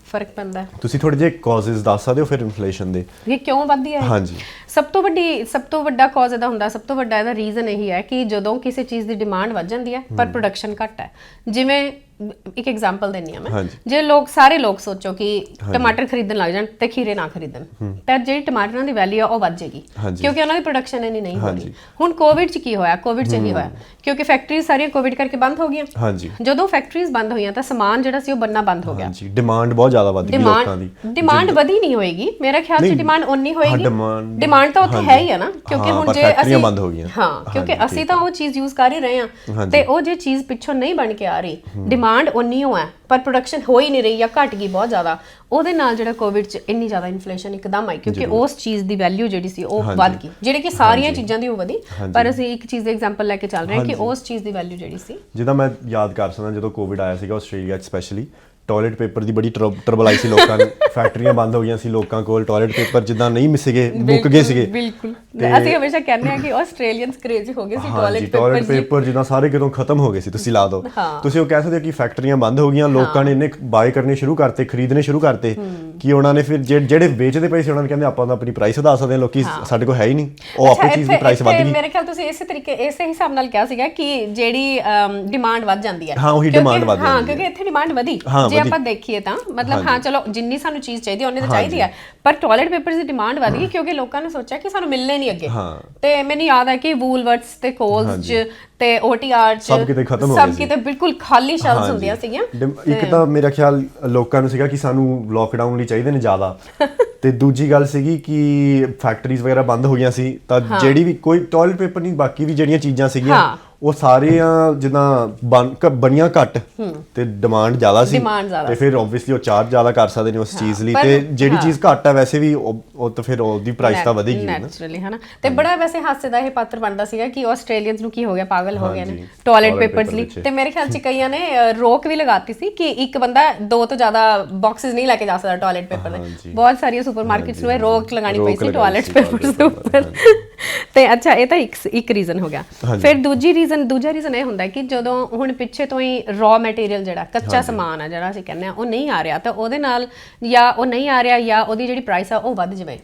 ਫ਼ਰਕ ਪੈਂਦਾ ਹੈ। ਤੁਸੀਂ ਥੋੜੇ ਜਿਹੇ ਕਾਜ਼ਸ ਦੱਸ ਸਕਦੇ ਹੋ ਫਿਰ ਇਨਫਲੇਸ਼ਨ ਦੇ? ਇਹ ਕਿਉਂ ਵੱਧਦੀ ਹੈ ਹਾਂਜੀ। ਸਭ ਤੋਂ ਵੱਡੀ ਸਭ ਤੋਂ ਵੱਡਾ ਕਾਜ਼ ਇਹਦਾ ਹੁੰਦਾ ਸਭ ਤੋਂ ਵੱਡਾ ਇਹਦਾ ਰੀਜ਼ਨ ਇਹੀ ਹੈ ਕਿ ਜਦੋਂ ਕਿਸੇ ਚੀਜ਼ ਦੀ ਡਿਮਾਂਡ ਵੱਧ ਜਾਂਦੀ ਹੈ ਪਰ ਪ੍ਰੋਡਕਸ਼ਨ ਘੱਟ ਹੈ। ਜਿਵੇਂ ਇੱਕ ਐਗਜ਼ਾਮਪਲ ਦਿੰਨੀ ਆ ਮੈਂ। ਜੇ ਲੋਕ ਸਾਰੇ ਲੋਕ ਸੋਚੋ ਕਿ ਟਮਾਟਰ ਖਰੀਦਣ ਲੱਗ ਜਾਣ ਤੇ ਖੀਰੇ ਨਾ ਖਰੀਦਣ ਤਾਂ ਜਿਹੜੀ ਟਮਾਟਰਾਂ ਦੀ ਵੈਲਿਊ ਆ ਉਹ ਵੱਧ ਜਾਏਗੀ। ਕਿਉਂਕਿ ਉਹਨਾਂ ਦੀ ਪ੍ਰੋਡਕਸ਼ਨ ਇੰਨੀ ਨਹੀਂ ਹੋ ਰਹੀ ਹਾਂਜੀ। ਹੁਣ ਕੋਵਿਡ ਚ ਕੀ ਹੋਇਆ? ਕੋਵਿਡ ਚ ਹੀ। ਹੋਇਆ। ਕਿਉਂਕਿ ਫੈਕਟਰੀਜ਼ ਸਾਰੀਆਂ ਕੋਵਿਡ ਕਰਕੇ ਬੰਦ ਹੋ ਗਈਆਂ। ਜਦੋਂ ਫੈਕਟਰੀਜ਼ ਬੰਦ ਹੋਈਆਂ ਤਾਂ ਸਮਾਨ ਜਿਹੜਾ ਸੀ ਉਹ ਬੰਨਾ ਬੰਦ ਹੋ ਗਿਆ। ਹਾਂਜੀ। ਡਿਮਾਂਡ ਬਹੁਤ ਜ਼ਿਆਦਾ ਵੱਧ ਗਈ ਲੋਕਾਂ ਦੀ ਡਿਮਾਂਡ ਵਧੀ ਨਹੀਂ ਹੋਏਗੀ ਮੇਰਾ ਖਿਆਲ ਚ ਡਿਮਾਂਡ ਉਨੀ ਹੋਏਗੀ ਡਿਮਾਂਡ ਤਾਂ ਉੱਥੇ। ਹੈ ਹੀ ਹੈ ਨਾ ਕਿਉਂਕਿ ਹੁਣ ਜੇ ਅਸੀਂ ਬੰਦ ਹੋ ਗਈਆਂ। ਹਾਂ ਕਿਉਂਕਿ ਅਸੀਂ ਤਾਂ ਉਹ ਚੀਜ਼ ਯੂਜ਼ ਕਰ ਹੀ ਰਹੇ ਹਾਂ। ਤੇ ਉਹ ਜੇ ਚੀਜ਼ ਪਿੱਛੋਂ ਨਹੀਂ ਬਣ ਕੇ ਆ ਰਹੀ ਡਿਮਾਂਡ ਉਨੀ ਹੋ ਹੈ ਪਰ ਪ੍ਰੋਡਕਸ਼ਨ ਹੋ ਹੀ ਨਹੀਂ ਰਹੀ ਜਾਂ ਘਟ ਗਈ ਬਹੁਤ ਜ਼ਿਆਦਾ ਉਹਦੇ ਨਾਲ ਜਿਹੜਾ ਕੋਵਿਡ ਚ ਇੰਨੀ ਜ਼ਿਆਦਾ ਇਨਫਲੇਸ਼ਨ ਇੱਕਦਮ ਆਈ ਕਿਉਂਕਿ ਉਸ ਚੀਜ਼ ਦੀ ਵੈਲਿਊ ਜਿਹੜੀ ਸੀ ਉਹ। ਵੱਧ ਗਈ ਜਿਹੜੇ ਕਿ ਸਾਰੀਆਂ ਚੀਜ਼ਾਂ ਦੀ ਉਹ ਵਧੀ। ਪਰ ਅਸੀਂ ਇੱਕ ਚੀਜ਼ ਦੇ ਐਗਜ਼ਾਮਪਲ ਲੈ ਕੇ ਚੱਲ ਰਹੇ ਹਾਂ ਕਿ। ਉਸ ਚੀਜ਼ ਦੀ ਵੈਲਿਊ ਜਿਹੜੀ ਸੀ ਜਿੱਦਾਂ ਮੈਂ ਯਾਦ ਕਰ ਸਕਦਾ ਜਦੋਂ ਕੋਵਿਡ ਆਇਆ ਸੀਗਾ ਆਸਟ੍ਰੇਲੀਆ 'ਚ ਸਪੈਸ਼ਲੀ ਟਾਇਲਟ ਪੇਪਰ ਦੀ ਬੜੀ ਟਰਬਲ ਆਈ ਸੀ ਲੋਕਾਂ ਨੂੰ। ਫੈਕਟਰੀਆਂ ਬੰਦ ਹੋ ਗਈਆਂ ਸੀ ਲੋਕਾਂ ਕੋਲ ਟਾਇਲਟ ਪੇਪਰ ਜਿੱਦਾਂ ਨਹੀਂ ਮਿਸੇਗੇ ਮੁੱਕ ਗਏ ਸੀਗੇ। ਬਿਲਕੁਲ। ਅਸੀਂ ਹਮੇਸ਼ਾ ਕਹਿੰਦੇ ਹਾਂ ਕਿ ਆਸਟ੍ਰੇਲੀਅਨਸ ਕ੍ਰੇਜ਼ੀ ਹੋ ਗਏ ਸੀ ਟਾਇਲਟ ਟਾਇਲਟ ਪੇਪਰ ਪੇਪਰ ਜਿੱਦਾਂ ਸਾਰੇ ਕਿਤੋਂ ਖਤਮ ਹੋ ਗਏ ਸੀ ਤੁਸੀਂ ਲਾ ਦਿਓ। ਤੁਸੀਂ ਉਹ ਕਹਿ ਸਕਦੇ ਹੋ ਕਿ ਫੈਕਟਰੀਆਂ ਬੰਦ ਹੋ ਗਈਆਂ ਲੋਕਾਂ ਨੇ ਇੰਨੇ ਬਾਏ ਕਰਨੇ ਸ਼ੁਰੂ ਕਰਤੇ ਖਰੀਦਣੇ ਸ਼ੁਰੂ ਕਰਤੇ। ਕਿ ਉਹਨਾਂ ਨੇ ਫਿਰ ਜਿਹੜੇ ਜਿਹੜੇ ਵੇਚਦੇ ਪਏ ਸੀ ਉਹਨਾਂ ਨੇ ਕਹਿੰਦੇ ਆਪਾਂ ਤਾਂ ਆਪਣੀ ਪ੍ਰਾਈਸ ਵਧਾ ਸਕਦੇ ਹਾਂ ਲੋਕੀ ਸਾਡੇ ਕੋਲ ਹੈ ਹੀ ਨਹੀਂ। ਉਹ ਆਪਣੀ ਚੀਜ਼ ਦੀ ਪ੍ਰਾਈਸ ਵੱਧ ਗਈ। ਮੇਰੇ ਖਿਆਲ ਤੁਸੀਂ ਇਸੇ ਤਰੀਕੇ ਇਸੇ ਹਿਸਾਬ ਨਾਲ ਕਿਹਾ ਸੀਗਾ ਕਿ ਜਿਹੜੀ ਡਿਮਾਂਡ ਵੱਧ ਜਾਂਦੀ ਹੈ। ਹਾਂ, ਉਹੀ demand ਵੱਧ ਹਾਂ ਜਾਂਦੀ ਹੈ। ਕਿਉਂਕਿ ਇੱਥੇ ਡਿਮਾਂਡ ਵਧੀ। ਹਾਂ, ਜੇ। ਆਪਾਂ ਦੇਖੀਏ ਤਾਂ ਮਤਲਬ ਹਾਂ ਚਲੋ ਜਿੰਨੀ ਸਾਨੂੰ ਚੀਜ਼ ਚਾਹੀਦੀ ਉਹਨੇ ਤਾਂ ਚਾਹੀਦੀ ਹੈ। ਪਰ ਟਾਇਲਟ ਪੇਪਰਸ ਦੀ ਡਿਮਾਂਡ ਵਧ ਗਈ ਕਿਉਂਕਿ ਲੋਕਾਂ ਨੇ ਸੋਚਿਆ ਕਿ ਸਾਨੂੰ ਮਿਲਣੇ ਨਹੀਂ ਅੱਗੇ। ਤੇ ਮੈਨੂੰ ਯਾਦ ਹੈ ਕਿ ਵੂਲਵਰਟਸ ਤੇ ਕੋਲਸ ਚ ਤੇ ਓਟੀਆਰ ਚ ਸਭ ਕਿਤੇ ਖਤਮ ਹੋ ਸਭ ਗਏ ਸੀ। ਕਿਤੇ ਬਿਲਕੁਲ ਖਾਲੀ ਸ਼ੈਲਫਸ ਹਾਂਜੀ। ਹੁੰਦੀਆਂ ਸੀਗੀਆਂ ਇੱਕ ਤਾਂ ਮੇਰਾ ਖਿਆਲ ਲੋਕਾਂ ਨੂੰ ਸੀਗਾ ਕਿ ਸਾਨੂੰ ਲੋਕਡਾਊਨ ਲਈ ਚਾਹੀਦੇ ਨੇ ਜ਼ਿਆਦਾ ਤੇ ਦੂਜੀ ਗੱਲ ਸੀਗੀ ਕਿ ਫੈਕਟਰੀਜ਼ ਵਗੈਰਾ ਬੰਦ ਹੋ ਗਈਆਂ ਸੀ ਤਾਂ ਜਿਹੜੀ ਵੀ ਕੋਈ ਟਾਇਲਟ ਪੇਪਰ ਨਹੀਂ ਬਾਕੀ ਵੀ ਜਿਹੜੀਆਂ ਚੀਜ਼ਾਂ ਸੀਗੀਆਂ। ਉਹ ਸਾਰੀਆਂ ਜਿੱਦਾਂ ਬਣੀਆਂ ਘੱਟ ਤੇ ਡਿਮਾਂਡ ਜ਼ਿਆਦਾ ਸੀ ਤੇ ਫਿਰ ਆਬਵੀਅਸਲੀ ਉਹ ਚਾਰਜ ਜ਼ਿਆਦਾ ਕਰ ਸਕਦੇ ਨੇ ਉਸ ਚੀਜ਼ ਲਈ ਤੇ ਜਿਹੜੀ। ਚੀਜ਼ ਘੱਟ ਹੈ ਵੈਸੇ ਵੀ ਉਹ ਤਾਂ ਫਿਰ ਉਹਦੀ ਪ੍ਰਾਈਸ ਤਾਂ ਵਧੇਗੀ ਨਾ। ਨੈਚੁਰਲੀ ਹਨਾ। ਤੇ ਬੜਾ ਵੈਸੇ ਹਾਸੇ ਦਾ ਇਹ ਪਾਤਰ ਬਣਦਾ ਸੀਗਾ ਕਿ ਆਸਟ੍ਰੇਲੀਅਨਸ ਨੂੰ ਕੀ ਹੋ ਗਿਆ ਪਾਗਲ ਹੋ ਗਏ ਨੇ। ਟਾਇਲਟ ਪੇਪਰਸ ਲਈ। ਤੇ ਮੇਰੇ ਖਿਆਲ ਚ ਕਈਆਂ ਨੇ ਰੋਕ ਵੀ ਲਗਾਤੀ ਸੀ ਕਿ ਇੱਕ ਬੰਦਾ ਦੋ ਤੋਂ ਜ਼ਿਆਦਾ ਬਾਕਸਸ ਨਹੀਂ ਲੈ ਕੇ ਜਾ ਸਕਦਾ ਟਾਇਲਟ ਪੇਪਰ ਦੇ। ਬਹੁਤ ਸਾਰੀਆਂ ਸੁਪਰਮਾਰਕਟਸ ਨੂੰ ਰੋਕ ਲਗਾਣੀ ਪਈ ਸੀ ਟਾਇਲਟ ਪੇਪਰਸ ਦੇ ਉੱਪਰ। ਤੇ ਅੱਛਾ ਇਹ ਤਾਂ ਇੱਕ ਇੱਕ ਰੀਜ਼ਨ ਹੋ ਗਿਆ। ਫਿਰ ਦੂਜੀ ਰੀਜ਼ਨ ਦੂਜਾ ਰੀਜ਼ਨ ਇਹ ਹੁੰਦਾ ਕਿ ਜਦੋਂ ਹੁਣ ਪਿੱਛੇ ਤੋਂ ਹੀ ਰॉ ਮਟੀਰੀਅਲ ਜਿਹੜਾ ਕੱਚਾ ਸਮਾਨ ਆ ਜਿਹੜਾ ਅਸੀਂ ਕਹਿੰਦੇ ਆ ਉਹ ਨਹੀਂ ਆ ਰਿਹਾ ਤਾਂ ਉਹਦੇ ਨਾਲ ਜਾਂ ਉਹ ਨਹੀਂ ਆ ਰਿਹਾ ਜਾਂ ਉਹਦੀ ਜਿਹੜੀ ਪ੍ਰਾਈਸ ਆ ਉਹ ਵੱਧ ਜਾਵੇ।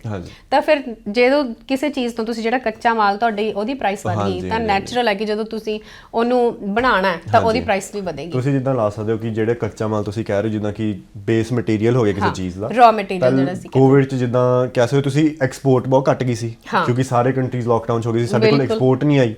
ਤਾਂ ਫਿਰ ਜਦੋਂ ਕਿਸੇ ਚੀਜ਼ ਤੋਂ ਤੁਸੀਂ ਜਿਹੜਾ ਕੱਚਾ ਮਾਲ ਤੁਹਾਡੀ ਉਹਦੀ ਪ੍ਰਾਈਸ ਵੱਧ ਗਈ ਤਾਂ ਨੈਚੁਰਲ ਹੈ ਕਿ ਜਦੋਂ ਤੁਸੀਂ ਉਹਨੂੰ ਬਣਾਉਣਾ ਹੈ ਤਾਂ ਉਹਦੀ ਪ੍ਰਾਈਸ ਵੀ ਵਧੇਗੀ। ਤੁਸੀਂ ਜਿੱਦਾਂ ਲਾ ਸਕਦੇ ਹੋ ਕਿ ਜਿਹੜੇ ਕੱਚਾ ਮਾਲ ਤੁਸੀਂ ਕਹਿ ਰਹੇ ਹੋ ਜਿੱਦਾਂ ਕਿ ਬੇਸ ਮਟੀਰੀਅਲ ਹੋ ਗਿਆ ਕਿਸੇ ਚੀਜ਼ ਦਾ raw material ਜਿਹੜਾ ਸੀ ਕੋਵਿਡ ਚ ਜਿੱਦਾਂ ਕਹਿ ਸਕਦੇ ਤੁਸੀਂ ਐਕਸਪੋਰਟ ਬਹੁਤ ਘਟ ਗਈ ਸੀ। ਕਿਉਂਕਿ ਸਾਰੇ ਕੰਟਰੀਜ਼ ਲੋਕਡਾਊਨ ਚ ਹੋ ਗਏ ਸੀ ਸਾਡੇ ਕੋਲ। ਐਕਸਪੋਰਟ ਨਹੀਂ ਆਈ।